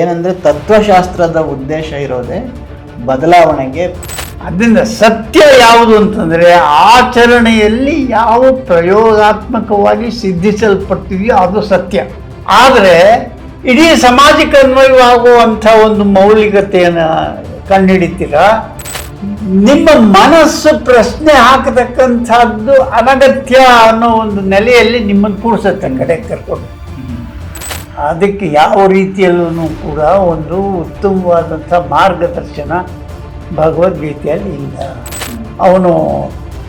ಏನಂದ್ರೆ ತತ್ವಶಾಸ್ತ್ರದ ಉದ್ದೇಶ ಇರೋದೇ ಬದಲಾವಣೆಗೆ ಅದರಿಂದ ಸತ್ಯ ಯಾವುದು ಅಂತಂದರೆ ಆಚರಣೆಯಲ್ಲಿ ಯಾವ ಪ್ರಯೋಗಾತ್ಮಕವಾಗಿ ಸಿದ್ಧಿಸಲ್ಪಟ್ಟಿದೆಯೋ ಅದು ಸತ್ಯ. ಆದರೆ ಇಡೀ ಸಮಾಜಕ್ಕೆ ಅನ್ವಯವಾಗುವಂಥ ಒಂದು ಮೌಲಿಕತೆಯನ್ನು ಕಂಡುಹಿಡಿತೀರ? ನಿಮ್ಮ ಮನಸ್ಸು ಪ್ರಶ್ನೆ ಹಾಕತಕ್ಕಂಥದ್ದು ಅನಗತ್ಯ ಅನ್ನೋ ಒಂದು ನೆಲೆಯಲ್ಲಿ ನಿಮ್ಮನ್ನು ಕೂಡಿಸುತ್ತೆ ಕಡೆ ಕರ್ಕೊಂಡು. ಅದಕ್ಕೆ ಯಾವ ರೀತಿಯಲ್ಲೂ ಕೂಡ ಒಂದು ಉತ್ತಮವಾದಂಥ ಮಾರ್ಗದರ್ಶನ ಭಗವದ್ಗೀತೆಯಲ್ಲಿ ಇಲ್ಲ. ಅವನು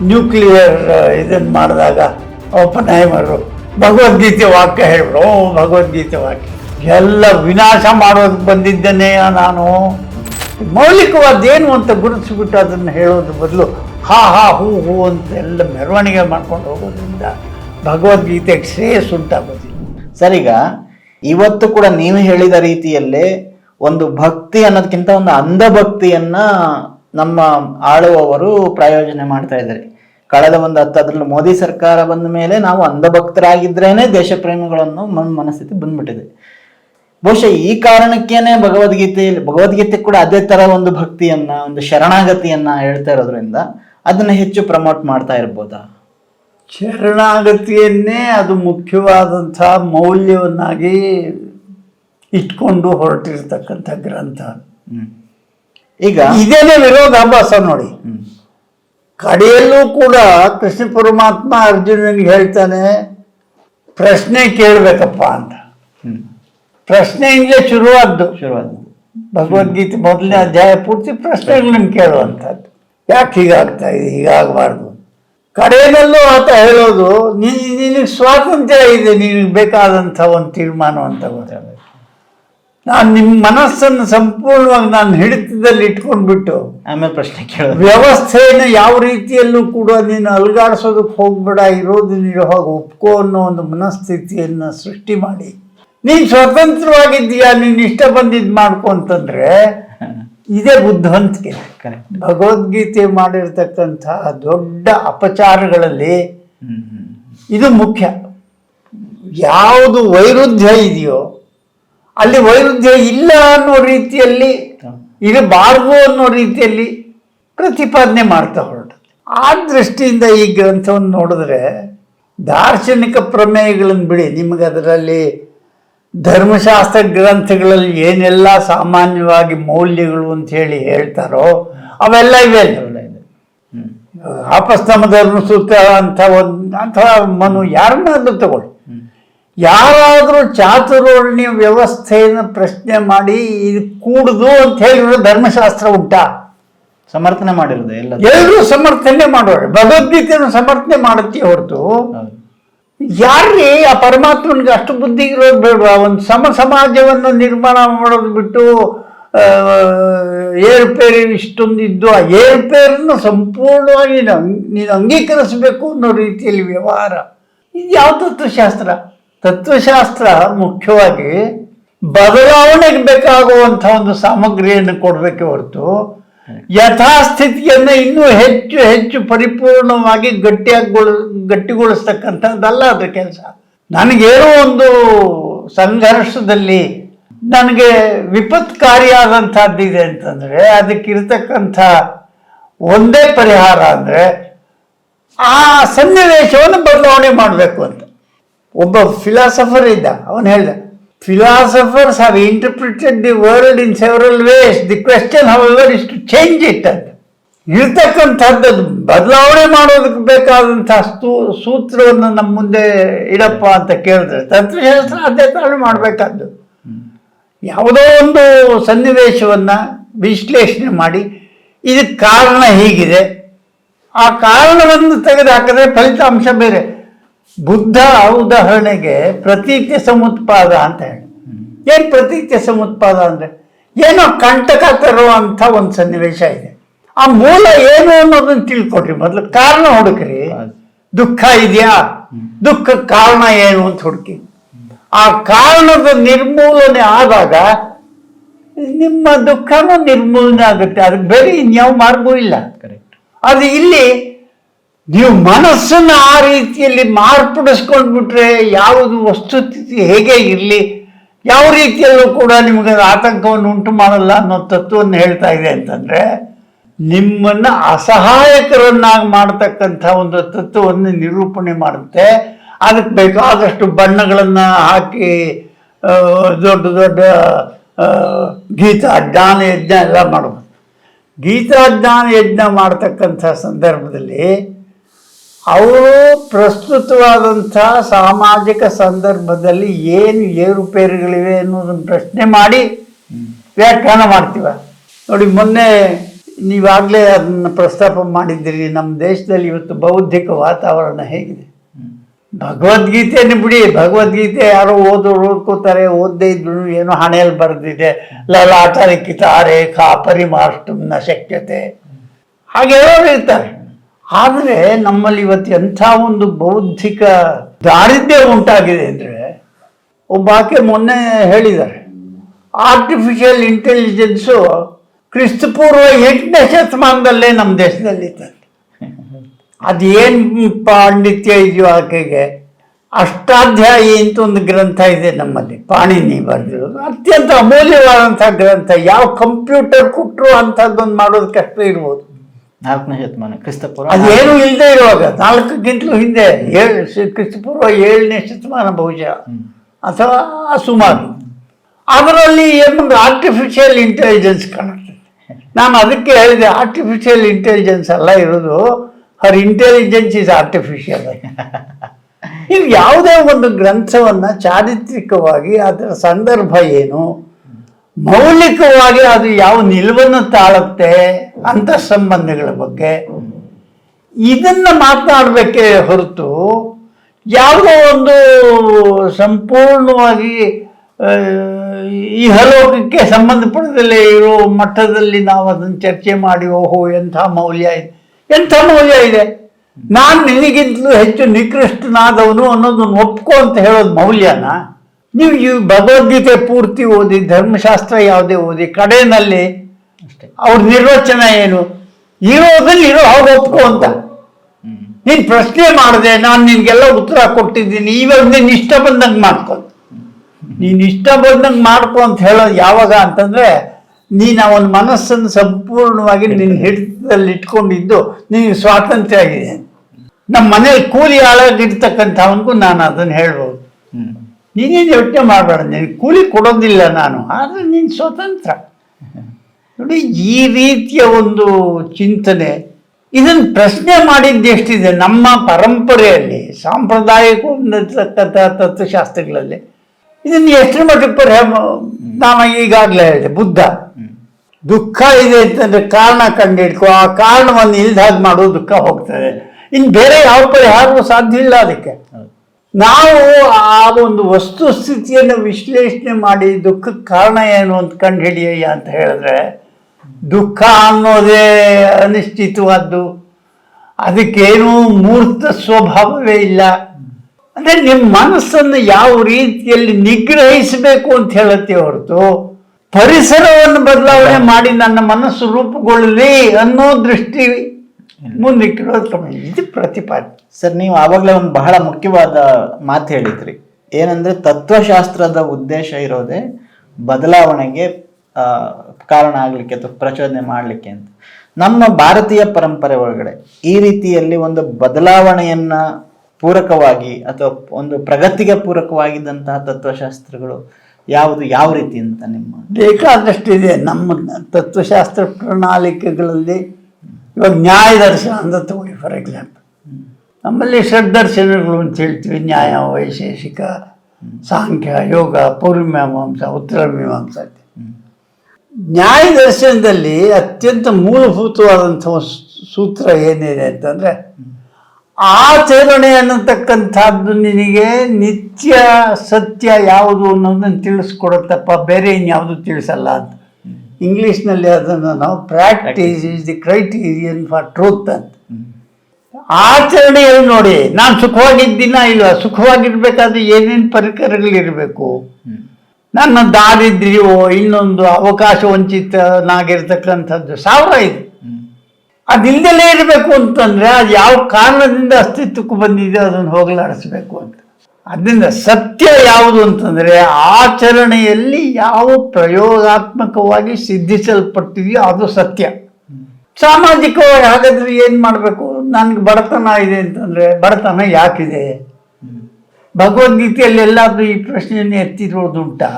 ನ್ಯೂಕ್ಲಿಯರ್ ಇದನ್ನು ಮಾಡಿದಾಗ ಒಪ್ಪನಾಯಮರು ಭಗವದ್ಗೀತೆ ವಾಕ್ಯ ಹೇಳ್ಬಿಡು ಭಗವದ್ಗೀತೆ ವಾಕ್ಯ. ಎಲ್ಲ ವಿನಾಶ ಮಾಡೋದಕ್ಕೆ ಬಂದಿದ್ದೇನೆ ನಾನು? ಮೌಲಿಕವಾದೇನು ಅಂತ ಗುರುತಿಸ್ಬಿಟ್ಟು ಅದನ್ನು ಹೇಳೋದ್ರ ಬದಲು ಹಾ ಹಾ, ಹೂ ಹೂ ಅಂತ ಎಲ್ಲ ಮೆರವಣಿಗೆ ಮಾಡ್ಕೊಂಡು ಹೋಗೋದ್ರಿಂದ ಭಗವದ್ಗೀತೆಗೆ ಶ್ರೇಯಸ್ ಉಂಟಾಗೋದಿಲ್ಲ. ಸರ್ ಈಗ ಇವತ್ತು ಕೂಡ ನೀವು ಹೇಳಿದ ರೀತಿಯಲ್ಲೇ ಒಂದು ಭಕ್ತಿ ಅನ್ನೋದಕ್ಕಿಂತ ಒಂದು ಅಂಧಭಕ್ತಿಯನ್ನ ನಮ್ಮ ಆಳುವವರು ಪ್ರಾಯೋಜನೆ ಮಾಡ್ತಾ ಇದ್ದಾರೆ. ಕಳೆದ ಒಂದು ಹತ್ತು ಅದ್ರಲ್ಲಿ ಮೋದಿ ಸರ್ಕಾರ ಬಂದ ಮೇಲೆ ನಾವು ಅಂಧಭಕ್ತರಾಗಿದ್ರೇನೆ ದೇಶ ಪ್ರೇಮಿಗಳನ್ನು ಮನ್ ಮನಸ್ಥಿತಿ ಬಂದ್ಬಿಟ್ಟಿದೆ. ಬಹುಶಃ ಈ ಕಾರಣಕ್ಕೇನೆ ಭಗವದ್ಗೀತೆಯಲ್ಲಿ, ಭಗವದ್ಗೀತೆ ಕೂಡ ಅದೇ ತರ ಒಂದು ಭಕ್ತಿಯನ್ನ, ಒಂದು ಶರಣಾಗತಿಯನ್ನ ಹೇಳ್ತಾ ಇರೋದ್ರಿಂದ ಅದನ್ನ ಹೆಚ್ಚು ಪ್ರಮೋಟ್ ಮಾಡ್ತಾ ಇರ್ಬೋದಾ? ಶರಣಾಗತಿಯನ್ನೇ ಅದು ಮುಖ್ಯವಾದಂಥ ಮೌಲ್ಯವನ್ನಾಗಿ ಇಟ್ಕೊಂಡು ಹೊರಟಿರ್ತಕ್ಕಂಥ ಗ್ರಂಥ. ಈಗ ಇದೇನೇ ವಿರೋಧಾಭಾಸ ನೋಡಿ. ಕಡೆಯಲ್ಲೂ ಕೂಡ ಕೃಷ್ಣ ಪರಮಾತ್ಮ ಅರ್ಜುನನಿಗೆ ಹೇಳ್ತಾನೆ ಪ್ರಶ್ನೆ ಕೇಳಬೇಕಪ್ಪ ಅಂತ. ಪ್ರಶ್ನೆ ಪ್ರಶ್ನೆಯಿಂದಲೇ ಶುರುವಾದ್ದು. ಶುರುವಾದ್ದು. ಭಗವದ್ಗೀತೆ ಮೊದಲನೇ ಅಧ್ಯಾಯ ಪೂರ್ತಿ ಪ್ರಶ್ನೆಗಳನ್ನು ಕೇಳುವಂಥದ್ದು. ಯಾಕೆ ಹೀಗಾಗ್ತಾ ಇದೆ? ಹೀಗಾಗಬಾರ್ದು. ಕಡೆಯಲ್ಲೂ ಆತ ಹೇಳೋದು ನೀನು ನಿನಗೆ ಸ್ವಾತಂತ್ರ್ಯ ಇದೆ ನಿನಗೆ ಬೇಕಾದಂಥ ಒಂದು ತೀರ್ಮಾನ ಅಂತ ಗೊತ್ತಾಗ ನಾನು ನಿಮ್ಮ ಮನಸ್ಸನ್ನು ಸಂಪೂರ್ಣವಾಗಿ ನಾನು ಹಿಡಿತದಲ್ಲಿ ಇಟ್ಕೊಂಡ್ಬಿಟ್ಟು ಆಮೇಲೆ ಪ್ರಶ್ನೆ ಕೇಳೋದು. ವ್ಯವಸ್ಥೆಯನ್ನು ಯಾವ ರೀತಿಯಲ್ಲೂ ಕೂಡ ನೀನು ಅಲುಗಾಡಿಸೋದಕ್ಕೆ ಹೋಗ್ಬೇಡ ಇರೋದು ನೀನು ಹಾಗೆ ಒಪ್ಕೋ ಅನ್ನೋ ಒಂದು ಮನಸ್ಥಿತಿಯನ್ನು ಸೃಷ್ಟಿ ಮಾಡಿ. ನೀನು ಸ್ವತಂತ್ರವಾಗಿದ್ದೀಯಾ ನೀನು ಇಷ್ಟ ಬಂದಿದ್ದು ಮಾಡ್ಕೊ ಅಂತಂದ್ರೆ ಇದೇ ಬುದ್ಧಿವಂತಿಕೆ ಕರೆಕ್ಟ್ ಭಗವದ್ಗೀತೆ ಮಾಡಿರ್ತಕ್ಕಂತಹ ದೊಡ್ಡ ಅಪಚಾರಗಳಲ್ಲಿ ಇದು ಮುಖ್ಯ. ಯಾವುದು ವೈರುಧ್ಯ ಇದೆಯೋ ಅಲ್ಲಿ ವೈರುಧ್ಯ ಇಲ್ಲ ಅನ್ನೋ ರೀತಿಯಲ್ಲಿ ಇರಬಾರ್ದು ಅನ್ನೋ ರೀತಿಯಲ್ಲಿ ಪ್ರತಿಪಾದನೆ ಮಾಡ್ತಾ ಹೊರಟು. ಆ ದೃಷ್ಟಿಯಿಂದ ಈ ಗ್ರಂಥವನ್ನು ನೋಡಿದ್ರೆ ದಾರ್ಶನಿಕ ಪ್ರಮೇಯಗಳನ್ನು ಬಿಡಿ. ನಿಮಗೆ ಅದರಲ್ಲಿ ಧರ್ಮಶಾಸ್ತ್ರ ಗ್ರಂಥಗಳಲ್ಲಿ ಏನೆಲ್ಲ ಸಾಮಾನ್ಯವಾಗಿ ಮೌಲ್ಯಗಳು ಅಂತ ಹೇಳಿ ಹೇಳ್ತಾರೋ ಅವೆಲ್ಲ ಇವೆ ಆಪಸ್ತಮ ಧರ್ಮ ಸೂತ್ರ ಅಂತ ಒಂದು ಅಂಥ ಮನು ಯಾರನ್ನಾದ್ರೂ ತಗೊಳ್ಳಿ. ಯಾರಾದರೂ ಚಾತುರ್ವರ್ಣ್ಯ ವ್ಯವಸ್ಥೆಯನ್ನು ಪ್ರಶ್ನೆ ಮಾಡಿ ಇದು ಕೂಡುದು ಅಂತ ಹೇಳಿರೋ ಧರ್ಮಶಾಸ್ತ್ರ ಉಂಟಾ? ಸಮರ್ಥನೆ ಮಾಡಿರೋದು ಎಲ್ಲ. ಎಲ್ಲರೂ ಸಮರ್ಥನೆ ಮಾಡೋರು. ಭಗವದ್ಗೀತೆಯನ್ನು ಸಮರ್ಥನೆ ಮಾಡುತ್ತೆ ಹೊರತು. ಯಾರ್ರೀ ಆ ಪರಮಾತ್ಮನಿಗೆ ಅಷ್ಟು ಬುದ್ಧಿ ಇರೋದು ಬೇಡವಾ ಒಂದು ಸಮ ಸಮಾಜವನ್ನು ನಿರ್ಮಾಣ ಮಾಡೋದು ಬಿಟ್ಟು ಏರುಪೇರು ಇಷ್ಟೊಂದು ಇದ್ದು, ಆ ಏರುಪೇರನ್ನು ಸಂಪೂರ್ಣವಾಗಿ ನೀನು ಅಂಗೀಕರಿಸಬೇಕು ಅನ್ನೋ ರೀತಿಯಲ್ಲಿ ವ್ಯವಹಾರ. ಇದು ಯಾವ ತತ್ವಶಾಸ್ತ್ರ? ತತ್ವಶಾಸ್ತ್ರ ಮುಖ್ಯವಾಗಿ ಬದಲಾವಣೆಗೆ ಬೇಕಾಗುವಂಥ ಒಂದು ಸಾಮಗ್ರಿಯನ್ನು ಕೊಡಬೇಕೆ ಹೊರತು ಯಥಾಸ್ಥಿತಿಯನ್ನು ಇನ್ನೂ ಹೆಚ್ಚು ಹೆಚ್ಚು ಪರಿಪೂರ್ಣವಾಗಿ ಗಟ್ಟಿಯಾಗಿಗೊಳ ಗಟ್ಟಿಗೊಳಿಸ್ತಕ್ಕಂಥದ್ದಲ್ಲ ಅದ್ರ ಕೆಲಸ. ನನಗೇನೋ ಒಂದು ಸಂಘರ್ಷದಲ್ಲಿ ನನಗೆ ವಿಪತ್ಕಾರಿಯಾದಂಥದ್ದಿದೆ ಅಂತಂದರೆ ಅದಕ್ಕಿರ್ತಕ್ಕಂಥ ಒಂದೇ ಪರಿಹಾರ ಅಂದರೆ ಆ ಸನ್ನಿವೇಶವನ್ನು ಬದಲಾವಣೆ ಮಾಡಬೇಕು ಅಂತ. ಒಬ್ಬ ಫಿಲಾಸಫರ್ ಇದ್ದ, ಅವನು ಹೇಳ್ದ philosophers have interpreted the world in several ways the question, however, is to change it. ಇರ್ತಕ್ಕಂಥದ್ದು ಬದಲಾವಣೆ ಮಾಡೋದಕ್ಕೆ ಬೇಕಾದಂಥ ಸ್ತೂ ಸೂತ್ರವನ್ನು ನಮ್ಮ ಮುಂದೆ ಇಡಪ್ಪ ಅಂತ ಕೇಳಿದ್ರೆ ತತ್ವಶಾಸ್ತ್ರ ಅದೇ ತಾಳು ಮಾಡಬೇಕಾದ್ದು. ಯಾವುದೋ ಒಂದು ಸನ್ನಿವೇಶವನ್ನು ವಿಶ್ಲೇಷಣೆ ಮಾಡಿ ಇದಕ್ಕೆ ಕಾರಣ ಹೀಗಿದೆ. ಆ ಕಾರಣವನ್ನು ತೆಗೆದುಹಾಕಿದ್ರೆ ಫಲಿತಾಂಶ ಬೇರೆ. ಬುದ್ಧ ಉದಾಹರಣೆಗೆ ಪ್ರತೀತ್ಯ ಸಮುತ್ಪಾದ ಅಂತ ಹೇಳಿ. ಏನು ಪ್ರತೀತ್ಯ ಸಮುತ್ಪಾದ ಅಂದರೆ? ಏನೋ ಕಂಟಕ ತರುವಂಥ ಒಂದು ಸನ್ನಿವೇಶ ಇದೆ. ಆ ಮೂಲ ಏನು ಅನ್ನೋದನ್ನ ತಿಳ್ಕೊಡ್ರಿ ಮೊದಲು ಕಾರಣ ಹುಡುಕ್ರಿ. ದುಃಖ ಇದೆಯಾ? ದುಃಖ ಕಾರಣ ಏನು ಅಂತ ಹುಡುಕಿ. ಆ ಕಾರಣದ ನಿರ್ಮೂಲನೆ ಆದಾಗ ನಿಮ್ಮ ದುಃಖನೂ ನಿರ್ಮೂಲನೆ ಆಗುತ್ತೆ. ಅದಕ್ಕೆ ಬೇರೆ ಇನ್ಯಾವ ಮಾರ್ಗವೂ ಇಲ್ಲ. ಕರೆಕ್ಟ್ ಅದು ಇಲ್ಲಿ ನೀವು ಮನಸ್ಸನ್ನು ಆ ರೀತಿಯಲ್ಲಿ ಮಾರ್ಪಡಿಸ್ಕೊಂಡ್ಬಿಟ್ರೆ ಯಾವುದು ವಸ್ತುಸ್ಥಿತಿ ಹೇಗೆ ಇರಲಿ, ಯಾವ ರೀತಿಯಲ್ಲೂ ಕೂಡ ನಿಮಗೆ ಆತಂಕವನ್ನು ಉಂಟು ಮಾಡಲ್ಲ ಅನ್ನೋ ತತ್ವವನ್ನು ಹೇಳ್ತಾ ಇದೆ ಅಂತಂದ್ರೆ, ನಿಮ್ಮನ್ನ ಅಸಹಾಯಕರನ್ನಾಗಿ ಮಾಡತಕ್ಕಂಥ ಒಂದು ತತ್ವವನ್ನು ನಿರೂಪಣೆ ಮಾಡುತ್ತೆ. ಅದಕ್ಕೆ ಬೇಕಾದಷ್ಟು ಬಣ್ಣಗಳನ್ನು ಹಾಕಿ ದೊಡ್ಡ ದೊಡ್ಡ ಗೀತಾ ಜ್ಞಾನ ಯಜ್ಞ ಎಲ್ಲ ಮಾಡಬಹುದು ಗೀತಾ ಜ್ಞಾನ ಯಜ್ಞ ಮಾಡ್ತಕ್ಕಂಥ ಸಂದರ್ಭದಲ್ಲಿ ಅವರು ಪ್ರಸ್ತುತವಾದಂಥ ಸಾಮಾಜಿಕ ಸಂದರ್ಭದಲ್ಲಿ ಏನು ಏರುಪೇರುಗಳಿವೆ ಅನ್ನೋದನ್ನು ಪ್ರಶ್ನೆ ಮಾಡಿ ವ್ಯಾಖ್ಯಾನ ಮಾಡ್ತೀವ. ನೋಡಿ, ಮೊನ್ನೆ ನೀವಾಗಲೇ ಅದನ್ನು ಪ್ರಸ್ತಾಪ ಮಾಡಿದ್ದೀರಿ. ನಮ್ಮ ದೇಶದಲ್ಲಿ ಇವತ್ತು ಬೌದ್ಧಿಕ ವಾತಾವರಣ ಹೇಗಿದೆ? ಭಗವದ್ಗೀತೆಯನ್ನು ಬಿಡಿ. ಭಗವದ್ಗೀತೆ ಯಾರೋ ಓದೋರು ಓದ್ಕೋತಾರೆ. ಓದದೇ ಇದ್ರು ಏನೋ ಹಣೆಯಲ್ಲಿ ಬರೆದಿದೆ. ಲಲಾಟ ಲಿಖಿತ ರೇಖಾ ಪರಿಮಾಷ್ಟು ನ ಶಕ್ಯತೆ. ಹಾಗೆ ಇರ್ತಾರೆ ಆದರೆ ನಮ್ಮಲ್ಲಿ ಇವತ್ತು ಎಂಥ ಒಂದು ಬೌದ್ಧಿಕ ದಾರಿದ್ರ್ಯ ಉಂಟಾಗಿದೆ ಅಂದರೆ ಒಬ್ಬ ಆಕೆ ಮೊನ್ನೆ ಹೇಳಿದ್ದಾರೆ ಆರ್ಟಿಫಿಷಿಯಲ್ ಇಂಟೆಲಿಜೆನ್ಸು ಕ್ರಿಸ್ತಪೂರ್ವ ಎಂಟನೇ ಶತಮಾನದಲ್ಲೇ ನಮ್ಮ ದೇಶದಲ್ಲಿ ಅದೇನು ಪಾಂಡಿತ್ಯ ಇದೆಯೋ ಆಕೆಗೆ? ಅಷ್ಟಾಧ್ಯಾಯಿ ಅಂತ ಒಂದು ಗ್ರಂಥ ಇದೆ ನಮ್ಮಲ್ಲಿ, ಪಾಣಿನಿ ಬರೆದಿರೋದು. ಅತ್ಯಂತ ಅಮೂಲ್ಯವಾದಂಥ ಗ್ರಂಥ. ಯಾವ ಕಂಪ್ಯೂಟರ್ ಕೊಟ್ಟರು ಅಂಥದ್ದೊಂದು ಮಾಡೋದು ಕಷ್ಟ ಇರ್ಬೋದು. ನಾಲ್ಕನೇ ಶತಮಾನ ಕ್ರಿಸ್ತಪೂರ್ವ ಅದೇನು ಇಲ್ಲದೆ ಇರುವಾಗ ನಾಲ್ಕಕ್ಕಿಂತಲೂ ಹಿಂದೆ ಏಳು ಕ್ರಿಸ್ತಪೂರ್ವ ಏಳನೇ ಶತಮಾನ ಬಹುಶಃ ಅಥವಾ ಸುಮಾರು. ಅದರಲ್ಲಿ ಏನೊಂದು ಆರ್ಟಿಫಿಷಿಯಲ್ ಇಂಟೆಲಿಜೆನ್ಸ್ ಕಾಣುತ್ತೆ. ನಾನು ಅದಕ್ಕೆ ಹೇಳಿದೆ ಆರ್ಟಿಫಿಷಿಯಲ್ ಇಂಟೆಲಿಜೆನ್ಸ್ ಅಲ್ಲ ಇರೋದು ಹರ್ ಇಂಟೆಲಿಜೆನ್ಸ್ ಇಸ್ ಆರ್ಟಿಫಿಷಿಯಲ್ ಇದು ಯಾವುದೇ ಒಂದು ಗ್ರಂಥವನ್ನು ಚಾರಿತ್ರಿಕವಾಗಿ ಅದರ ಸಂದರ್ಭ ಏನು ಮೌಲಿಕವಾಗಿ ಅದು ಯಾವ ನಿಲುವನ್ನು ತಾಳುತ್ತೆ ಅಂತ ಸಂಬಂಧಗಳ ಬಗ್ಗೆ ಇದನ್ನ ಮಾತನಾಡಬೇಕೆ ಹೊರತು ಯಾವುದೋ ಒಂದು ಸಂಪೂರ್ಣವಾಗಿ ಈ ಹಲೋಕಕ್ಕೆ ಸಂಬಂಧಪಡದಲ್ಲೇ ಇರೋ ಮಟ್ಟದಲ್ಲಿ ನಾವು ಅದನ್ನು ಚರ್ಚೆ ಮಾಡಿ, ಓಹೋ, ಎಂಥ ಮೌಲ್ಯ ಇದೆ, ಎಂಥ ಮೌಲ್ಯ ಇದೆ. ನಾನು ನಿನಗಿಂತಲೂ ಹೆಚ್ಚು ನಿಕೃಷ್ಟನಾದವನು ಅನ್ನೋದನ್ನು ಒಪ್ಕೋ ಅಂತ ಹೇಳೋದು ಮೌಲ್ಯನ? ನೀವು ಈ ಭಗವದ್ಗೀತೆ ಪೂರ್ತಿ ಓದಿ ಧರ್ಮಶಾಸ್ತ್ರ ಯಾವುದೇ ಓದಿ ಕಡೆಯಲ್ಲಿ ಅಷ್ಟೇ. ಅವ್ರ ನಿರ್ವಚನ ಏನು? ಇರೋದ್ರಲ್ಲಿ ಇರೋ ಹಾಗೆ ಒಪ್ಕೊ ಅಂತ. ನೀನು ಪ್ರಶ್ನೆ ಮಾಡಿದೆ ನಾನು ನಿನ್ಗೆಲ್ಲ ಉತ್ತರ ಕೊಟ್ಟಿದ್ದೀನಿ ಇವಾಗ ನೀನ್ ಇಷ್ಟ ಬಂದಂಗೆ ಮಾಡ್ಕೊ. ನೀನ್ ಇಷ್ಟ ಬಂದಂಗೆ ಮಾಡ್ಕೊ ಅಂತ ಹೇಳೋದು ಯಾವಾಗ ಅಂತಂದ್ರೆ ನೀನ್ ಅವನ ಮನಸ್ಸನ್ನು ಸಂಪೂರ್ಣವಾಗಿ ನಿನ್ನ ಹಿಡಿತದಲ್ಲಿ ಇಟ್ಕೊಂಡಿದ್ದು ನಿನಗೆ ಸ್ವಾತಂತ್ರ್ಯ ಆಗಿದೆ. ನಮ್ಮ ಮನೇಲಿ ಕೂಲಿ ಆಳಾಗಿರ್ತಕ್ಕಂಥವನಿಗೂ ನಾನು ಅದನ್ನು ಹೇಳ್ಬೋದು. ನೀನೇನು ಯೋಚನೆ ಮಾಡಬೇಡ ನಿನಗೆ ಕೂಲಿ ಕೊಡೋದಿಲ್ಲ ನಾನು, ಆದರೆ ನೀನು ಸ್ವತಂತ್ರ. ನೋಡಿ, ಈ ರೀತಿಯ ಒಂದು ಚಿಂತನೆ ಇದನ್ನು ಪ್ರಶ್ನೆ ಮಾಡಿದ್ದು ಎಷ್ಟಿದೆ? ನಮ್ಮ ಪರಂಪರೆಯಲ್ಲಿ, ಸಾಂಪ್ರದಾಯಿಕ ಹೊಂದಿರ್ತಕ್ಕಂಥ ತತ್ವಶಾಸ್ತ್ರಗಳಲ್ಲಿ, ಇದನ್ನು ಎಷ್ಟರ ಮಟ್ಟಕ್ಕೆ ಪರಿಹಾರ ನಾನು ಈಗಾಗಲೇ ಹೇಳಿದೆ, ಬುದ್ಧ. ದುಃಖ ಇದೆ ಅಂತಂದರೆ ಕಾರಣ ಕಂಡಿಡ್ಕೊ ಆ ಕಾರಣವನ್ನು ಇಲ್ದಾಗ ಮಾಡೋ ದುಃಖ ಹೋಗ್ತದೆ. ಇನ್ನು ಬೇರೆ ಯಾವ ಪರಿಹಾರವೂ ಸಾಧ್ಯ ಇಲ್ಲ ಅದಕ್ಕೆ. ನಾವು ಆ ಒಂದು ವಸ್ತು ಸ್ಥಿತಿಯನ್ನು ವಿಶ್ಲೇಷಣೆ ಮಾಡಿ ದುಃಖಕ್ಕೆ ಕಾರಣ ಏನು ಅಂತ ಕಂಡುಹಿಡಿಯ ಅಂತ ಹೇಳಿದ್ರೆ, ದುಃಖ ಅನ್ನೋದೇ ಅನಿಶ್ಚಿತವಾದ್ದು. ಅದಕ್ಕೇನೂ ಮೂರ್ತ ಸ್ವಭಾವವೇ ಇಲ್ಲ. ಅಂದರೆ ನಿಮ್ಮ ಮನಸ್ಸನ್ನು ಯಾವ ರೀತಿಯಲ್ಲಿ ನಿಗ್ರಹಿಸಬೇಕು ಅಂತ ಹೇಳುತ್ತೆ ಹೊರತು, ಪರಿಸರವನ್ನು ಬದಲಾವಣೆ ಮಾಡಿ ನನ್ನ ಮನಸ್ಸು ರೂಪುಗೊಳ್ಳಲಿ ಅನ್ನೋ ದೃಷ್ಟಿ ಮುಂದಿಟ್ಟಿರೋದು ಕಮ್ಮಿ ಇದು ಪ್ರತಿಪಾದನೆ ಸರ್ ನೀವು ಆವಾಗಲೇ ಒಂದು ಬಹಳ ಮುಖ್ಯವಾದ ಮಾತು ಹೇಳಿದ್ರಿ. ಏನಂದ್ರೆ ತತ್ವಶಾಸ್ತ್ರದ ಉದ್ದೇಶ ಇರೋದೇ ಬದಲಾವಣೆಗೆ ಕಾರಣ ಆಗಲಿಕ್ಕೆ ಅಥವಾ ಪ್ರಚೋದನೆ ಮಾಡಲಿಕ್ಕೆ ಅಂತ. ನಮ್ಮ ಭಾರತೀಯ ಪರಂಪರೆ ಒಳಗಡೆ ಈ ರೀತಿಯಲ್ಲಿ ಒಂದು ಬದಲಾವಣೆಯನ್ನ ಪೂರಕವಾಗಿ ಅಥವಾ ಒಂದು ಪ್ರಗತಿಗೆ ಪೂರಕವಾಗಿದ್ದಂತಹ ತತ್ವಶಾಸ್ತ್ರಗಳು ಯಾವುದು ಯಾವ ರೀತಿ ಅಂತ ನಿಮ್ಮ ಬೇಕಾದಷ್ಟಿದೆ. ನಮ್ಮ ತತ್ವಶಾಸ್ತ್ರ ಪ್ರಣಾಳಿಕೆಗಳಲ್ಲಿ ಇವಾಗ ನ್ಯಾಯ ದರ್ಶನ ಅಂತ ತಗೊಳ್ಳಿ ಫಾರ್ ಎಕ್ಸಾಂಪಲ್ ನಮ್ಮಲ್ಲಿ ಷಡ್ದರ್ಶನಗಳು ಅಂತ ಹೇಳ್ತೀವಿ. ನ್ಯಾಯ, ವೈಶೇಷಿಕ, ಸಾಂಖ್ಯ, ಯೋಗ, ಪೂರ್ವಮೀಮಾಂಸ ಉತ್ತರ ಮೀಮಾಂಸ ಅಂತ. ನ್ಯಾಯ ದರ್ಶನದಲ್ಲಿ ಅತ್ಯಂತ ಮೂಲಭೂತವಾದಂಥ ಸೂತ್ರ ಏನಿದೆ ಅಂತಂದ್ರೆ ಆಚರಣೆ ಅನ್ನತಕ್ಕಂಥದ್ದು ನಿನಗೆ ನಿತ್ಯ ಸತ್ಯ ಯಾವುದು ಅನ್ನೋದನ್ನು ತಿಳಿಸ್ಕೊಡುತ್ತಪ್ಪ. ಬೇರೆ ಇನ್ಯಾವುದು ತಿಳಿಸಲ್ಲ ಅಂತ. ಇಂಗ್ಲೀಷ್ನಲ್ಲಿ ಅದನ್ನು ನಾವು practice is the criterion for truth ಅಂತ. ಆಚರಣೆಯಲ್ಲಿ ನೋಡಿ ನಾನು ಸುಖವಾಗಿದ್ದೀನ ಇಲ್ವಾ? ಸುಖವಾಗಿರ್ಬೇಕಾದ್ರೆ ಏನೇನು ಪರಿಕರಗಳಿರಬೇಕು? ನನ್ನ ದಾರಿದ್ರ್ಯವೋ ಇನ್ನೊಂದು ಅವಕಾಶ ವಂಚಿತನಾಗಿರ್ತಕ್ಕಂಥದ್ದು ಸಾವಿರ ಇದೆ ಅದಿಲ್ದಲೇ ಇರಬೇಕು ಅಂತಂದ್ರೆ ಅದು ಯಾವ ಕಾರಣದಿಂದ ಅಸ್ತಿತ್ವಕ್ಕೆ ಬಂದಿದೆ ಅದನ್ನು ಹೋಗಲಾಡಿಸ್ಬೇಕು ಅಂತ. ಅದರಿಂದ ಸತ್ಯ ಯಾವುದು ಅಂತಂದರೆ ಆಚರಣೆಯಲ್ಲಿ ಯಾವ ಪ್ರಯೋಗಾತ್ಮಕವಾಗಿ ಸಿದ್ಧಿಸಲ್ಪಟ್ಟಿದೆಯೋ ಅದು ಸತ್ಯ. ಸಾಮಾಜಿಕವಾಗಿ ಹಾಗಾದ್ರೆ ಏನು ಮಾಡಬೇಕು? ನನಗೆ ಬಡತನ ಇದೆ ಅಂತಂದರೆ ಬಡತನ ಯಾಕಿದೆ? ಭಗವದ್ಗೀತೆಯಲ್ಲಿ ಎಲ್ಲಾದರೂ ಈ ಪ್ರಶ್ನೆಯನ್ನು ಎತ್ತಿರೋದುಂಟಾ?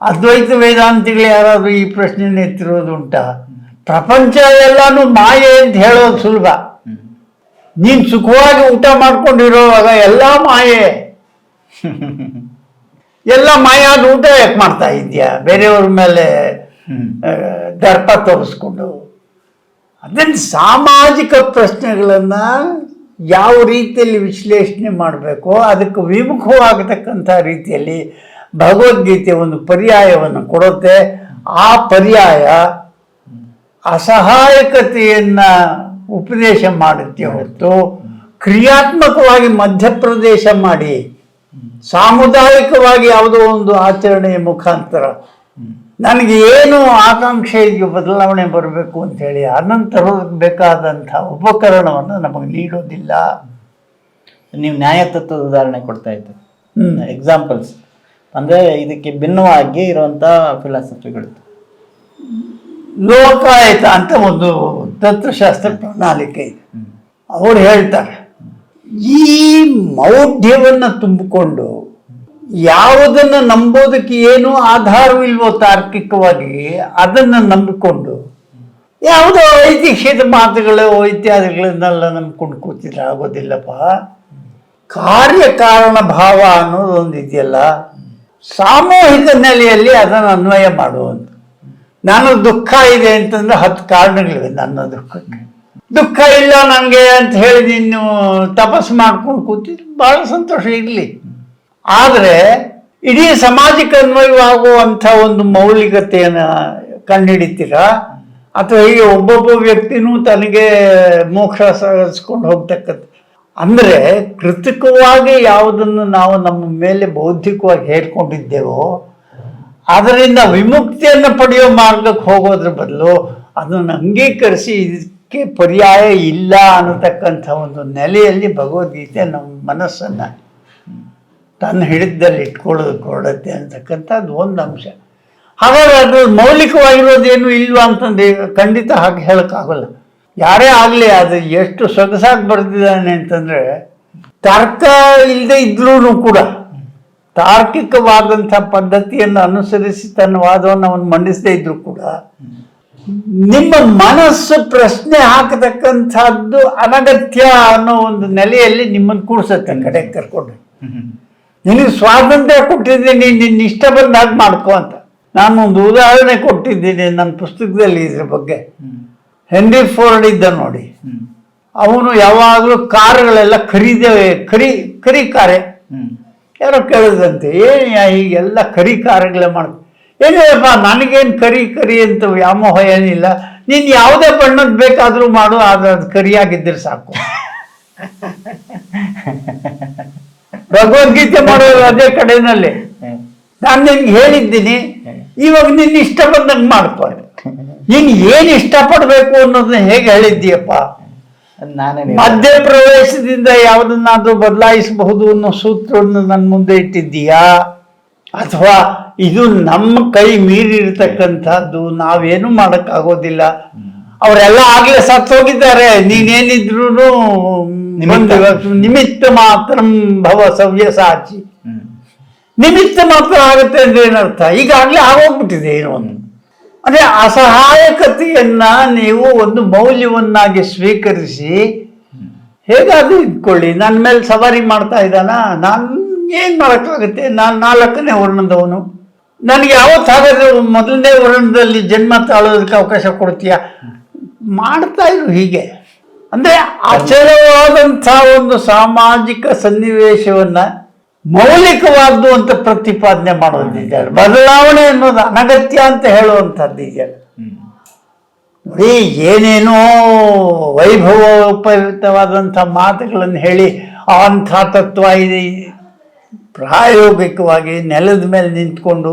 ಅದ್ವೈತ ವೇದಾಂತಿಗಳು ಯಾರಾದರೂ ಈ ಪ್ರಶ್ನೆಯನ್ನು ಎತ್ತಿರೋದುಂಟಾ? ಪ್ರಪಂಚ ಎಲ್ಲಾನು ಮಾಯೆ ಅಂತ ಹೇಳೋದು ಸುಲಭ. ನೀನ್ ಸುಖವಾಗಿ ಊಟ ಮಾಡ್ಕೊಂಡಿರೋವಾಗ ಎಲ್ಲ ಮಾಯೆ. ಎಲ್ಲ ಮಾಯಾದ ಊಟ ಯಾಕೆ ಮಾಡ್ತಾ ಇದೆಯಾ ಬೇರೆಯವ್ರ ಮೇಲೆ ದರ್ಪ ತೋರಿಸ್ಕೊಂಡು. ಅದನ್ನು ಸಾಮಾಜಿಕ ಪ್ರಶ್ನೆಗಳನ್ನ ಯಾವ ರೀತಿಯಲ್ಲಿ ವಿಶ್ಲೇಷಣೆ ಮಾಡಬೇಕು ಅದಕ್ಕೆ ವಿಮುಖವಾಗತಕ್ಕಂಥ ರೀತಿಯಲ್ಲಿ ಭಗವದ್ಗೀತೆ ಒಂದು ಪರ್ಯಾಯವನ್ನು ಕೊಡುತ್ತೆ. ಆ ಪರ್ಯಾಯ ಅಸಹಾಯಕತೆಯನ್ನ ಉಪದೇಶ ಮಾಡುತ್ತೆ ಹೊರತು ಕ್ರಿಯಾತ್ಮಕವಾಗಿ ಮಧ್ಯಪ್ರದೇಶ ಮಾಡಿ ಸಾಮುದಾಯಿಕವಾಗಿ ಯಾವುದೋ ಒಂದು ಆಚರಣೆಯ ಮುಖಾಂತರ ನನಗೆ ಏನು ಆಕಾಂಕ್ಷೆ ಇದೆಯೋ ಬದಲಾವಣೆ ಬರಬೇಕು ಅಂತೇಳಿ ಅನಂತರ ಬೇಕಾದಂಥ ಉಪಕರಣವನ್ನು ನಮಗೆ ನೀಡೋದಿಲ್ಲ. ನೀವು ನ್ಯಾಯತತ್ವದ ಉದಾಹರಣೆ ಕೊಡ್ತಾ ಇದ್ದೆ. ಎಕ್ಸಾಂಪಲ್ಸ್ ಅಂದ್ರೆ ಇದಕ್ಕೆ ಭಿನ್ನವಾಗಿ ಇರುವಂಥ ಫಿಲಾಸಫಿಗಳು ಲೋಕಾಯತ ಅಂತ ಒಂದು ತತ್ವಶಾಸ್ತ್ರ ಪ್ರಣಾಳಿಕೆ ಇದೆ. ಅವ್ರು ಹೇಳ್ತಾರೆ, ಈ ಮೌಢ್ಯವನ್ನು ತುಂಬಿಕೊಂಡು ಯಾವುದನ್ನು ನಂಬೋದಕ್ಕೆ ಏನೂ ಆಧಾರವಿಲ್ವೋ ತಾರ್ಕಿಕವಾಗಿ ಅದನ್ನು ನಂಬಿಕೊಂಡು ಯಾವುದೋ ಐತಿಹ್ಯದ ಮಾತುಗಳು ಇತ್ಯಾದಿಗಳನ್ನೆಲ್ಲ ನಂಬ್ಕೊಂಡು ಕೂತಿದ್ರೆ ಆಗೋದಿಲ್ಲಪ್ಪ. ಕಾರ್ಯಕಾರಣ ಭಾವ ಅನ್ನೋದು ಒಂದು ಇದೆಯಲ್ಲ ಸಾಮೂಹಿಕ ನೆಲೆಯಲ್ಲಿ ಅದನ್ನು ಅನ್ವಯ ಮಾಡುವಂತ ನಾನು ದುಃಖ ಇದೆ ಅಂತಂದ್ರೆ ಹತ್ತು ಕಾರಣಗಳಿವೆ ನನ್ನ ದುಃಖಕ್ಕೆ. ದುಃಖ ಇಲ್ಲ ನನಗೆ ಅಂತ ಹೇಳಿ ನೀನು ತಪಸ್ಸು ಮಾಡ್ಕೊಂಡು ಕೂತಿದ್ರೆ ಬಹಳ ಸಂತೋಷ ಇರಲಿ. ಆದರೆ ಇಡೀ ಸಮಾಜಕ್ಕೆ ಅನ್ವಯವಾಗುವಂಥ ಒಂದು ಮೌಲಿಕತೆಯನ್ನು ಕಂಡುಹಿಡಿತೀರಾ? ಅಥವಾ ಹೀಗೆ ಒಬ್ಬೊಬ್ಬ ವ್ಯಕ್ತಿನೂ ತನಗೆ ಮೋಕ್ಷ ಸಾಗಿಸ್ಕೊಂಡು ಹೋಗ್ತಕ್ಕಂಥ ಅಂದರೆ ಕೃತಕವಾಗಿ ಯಾವುದನ್ನು ನಾವು ನಮ್ಮ ಮೇಲೆ ಬೌದ್ಧಿಕವಾಗಿ ಹೇರ್ಕೊಂಡಿದ್ದೇವೋ ಅದರಿಂದ ವಿಮುಕ್ತಿಯನ್ನು ಪಡೆಯೋ ಮಾರ್ಗಕ್ಕೆ ಹೋಗೋದ್ರ ಬದಲು ಅದನ್ನು ಅಂಗೀಕರಿಸಿ ಇದಕ್ಕೆ ಪರ್ಯಾಯ ಇಲ್ಲ ಅನ್ನತಕ್ಕಂಥ ಒಂದು ನೆಲೆಯಲ್ಲಿ ಭಗವದ್ಗೀತೆ ನಮ್ಮ ಮನಸ್ಸನ್ನು ತನ್ನ ಹಿಡಿದಲ್ಲಿ ಇಟ್ಕೊಳ್ಳೋದು ಕೊಡುತ್ತೆ ಅಂತಕ್ಕಂಥದ್ದು ಒಂದು ಅಂಶ. ಹಾಗಾದ್ರೆ ಅದು ಮೌಲಿಕವಾಗಿರೋದೇನು ಇಲ್ವಾ ಅಂತಂದು ಖಂಡಿತ ಹಾಗೆ ಹೇಳೋಕ್ಕಾಗಲ್ಲ. ಯಾರೇ ಆಗಲಿ ಅದು ಎಷ್ಟು ಸೊಗಸಾಗಿ ಬರೆದಿದ್ದಾನೆ ಅಂತಂದರೆ ತರ್ಕ ಇಲ್ಲದೆ ಇದ್ರೂ ಕೂಡ ತಾರ್ಕಿಕವಾದಂಥ ಪದ್ಧತಿಯನ್ನು ಅನುಸರಿಸಿ ತನ್ನ ವಾದವನ್ನು ಅವನು ಮಂಡಿಸದೇ ಇದ್ರು ಕೂಡ ನಿಮ್ಮ ಮನಸ್ಸು ಪ್ರಶ್ನೆ ಹಾಕತಕ್ಕಂಥದ್ದು ಅನಗತ್ಯ ಅನ್ನೋ ಒಂದು ನೆಲೆಯಲ್ಲಿ ನಿಮ್ಮನ್ನು ಕೂಡಿಸುತ್ತೆ ಕಡೆ ಕರ್ಕೊಂಡು. ನಿನಗೆ ಸ್ವಾತಂತ್ರ್ಯ ಕೊಟ್ಟಿದ್ದೀನಿ ನಿನ್ನ ಇಷ್ಟ ಬಂದಾಗ ಮಾಡ್ಕೋ ಅಂತ. ನಾನು ಒಂದು ಉದಾಹರಣೆ ಕೊಟ್ಟಿದ್ದೀನಿ ನನ್ನ ಪುಸ್ತಕದಲ್ಲಿ ಇದ್ರ ಬಗ್ಗೆ. ಹೆನ್ರಿ ಫೋರ್ಡ್ ಇದ್ದ ನೋಡಿ. ಅವನು ಯಾವಾಗಲೂ ಕಾರುಗಳೆಲ್ಲ ಖರೀದೇ, ಖರೀ ಖರೀ ಕಾರೆ. ಯಾರೋ ಕೇಳಿದಂತೆ ಏನು ಹೀಗೆಲ್ಲ ಕರಿ ಕಾರ್ಯಗಳೇ ಮಾಡಿದೆ ಏನಿಲ್ಲಪ್ಪ ನನಗೇನು ಕರಿ ಕರಿ ಅಂತ ವ್ಯಾಮೋಹ ಏನಿಲ್ಲ. ನೀನು ಯಾವುದೇ ಬಣ್ಣದ ಬೇಕಾದರೂ ಮಾಡು ಆದ್ರೆ ಅದು ಕರಿಯಾಗಿದ್ದರೆ ಸಾಕು. ಭಗವದ್ಗೀತೆ ಮಾಡೋದು ಅದೇ ಕಡೆನಲ್ಲಿ. ನಾನು ನಿನ್ಗೆ ಹೇಳಿದ್ದೀನಿ ಇವಾಗ ನಿನ್ನ ಇಷ್ಟ ಬಂದಂಗೆ ಮಾಡ್ಕೊ. ನೀನು ಏನು ಇಷ್ಟಪಡಬೇಕು ಅನ್ನೋದನ್ನ ಹೇಗೆ ಹೇಳಿದ್ದೀಯಪ್ಪ? ನಾನೇ ಮಧ್ಯ ಪ್ರವೇಶದಿಂದ ಯಾವುದನ್ನಾದ್ರೂ ಬದಲಾಯಿಸಬಹುದು ಅನ್ನೋ ಸೂತ್ರವನ್ನು ನನ್ನ ಮುಂದೆ ಇಟ್ಟಿದ್ದೀಯಾ? ಅಥವಾ ಇದು ನಮ್ಮ ಕೈ ಮೀರಿರ್ತಕ್ಕಂಥದ್ದು ನಾವೇನು ಮಾಡೋಕ್ಕಾಗೋದಿಲ್ಲ? ಅವರೆಲ್ಲ ಆಗ್ಲೇ ಸತ್ತು ಹೋಗಿದ್ದಾರೆ. ನೀನೇನಿದ್ರು ನಿಮಿತ್ತ. ಮಾತ್ರ ಭವ ಸವ್ಯಸಾಚಿ ನಿಮಿತ್ತ ಮಾತ್ರ ಆಗುತ್ತೆ ಅಂದ್ರೆ ಏನರ್ಥ? ಈಗಾಗಲೇ ಆಗೋಗ್ಬಿಟ್ಟಿದೆ ಏನೋ ಒಂದು. ಅಂದ್ರೆ ಅಸಹಾಯಕತೆಯನ್ನ ನೀವು ಒಂದು ಮೌಲ್ಯವನ್ನಾಗಿ ಸ್ವೀಕರಿಸಿ ಹೇಗಾದ್ರೂ ಇಟ್ಕೊಳ್ಳಿ ನನ್ನ ಮೇಲೆ ಸವಾರಿ ಮಾಡ್ತಾ ಇದ್ದಾನ? ನಾನು ಏನು ಮಾಡೋಕ್ಕಾಗುತ್ತೆ? ನಾನು ನಾಲ್ಕನೇ ವರ್ಣದವನು. ನನಗೆ ಯಾವತ್ತು ಹಾಗಾದ್ರೆ ಮೊದಲನೇ ವರ್ಣದಲ್ಲಿ ಜನ್ಮ ತಾಳೋದಕ್ಕೆ ಅವಕಾಶ ಕೊಡ್ತೀಯ? ಮಾಡ್ತಾ ಇದ್ರು ಹೀಗೆ. ಅಂದ್ರೆ ಅಚಲವಾದಂಥ ಒಂದು ಸಾಮಾಜಿಕ ಸನ್ನಿವೇಶವನ್ನ ಮೌಲಿಕವಾದ್ದು ಅಂತ ಪ್ರತಿಪಾದನೆ ಮಾಡೋದಿದ್ದಾರೆ ಬದಲಾವಣೆ ಅನ್ನೋದು ಅನಗತ್ಯ ಅಂತ ಹೇಳುವಂಥದ್ದು ಇದೆಯಲ್ಲ ನೋಡಿ ಏನೇನೋ ವೈಭವೋಪಯುಕ್ತವಾದಂಥ ಮಾತುಗಳನ್ನು ಹೇಳಿ ಅಂಥ ತತ್ವ ಇದೆ. ಪ್ರಾಯೋಗಿಕವಾಗಿ ನೆಲದ ಮೇಲೆ ನಿಂತ್ಕೊಂಡು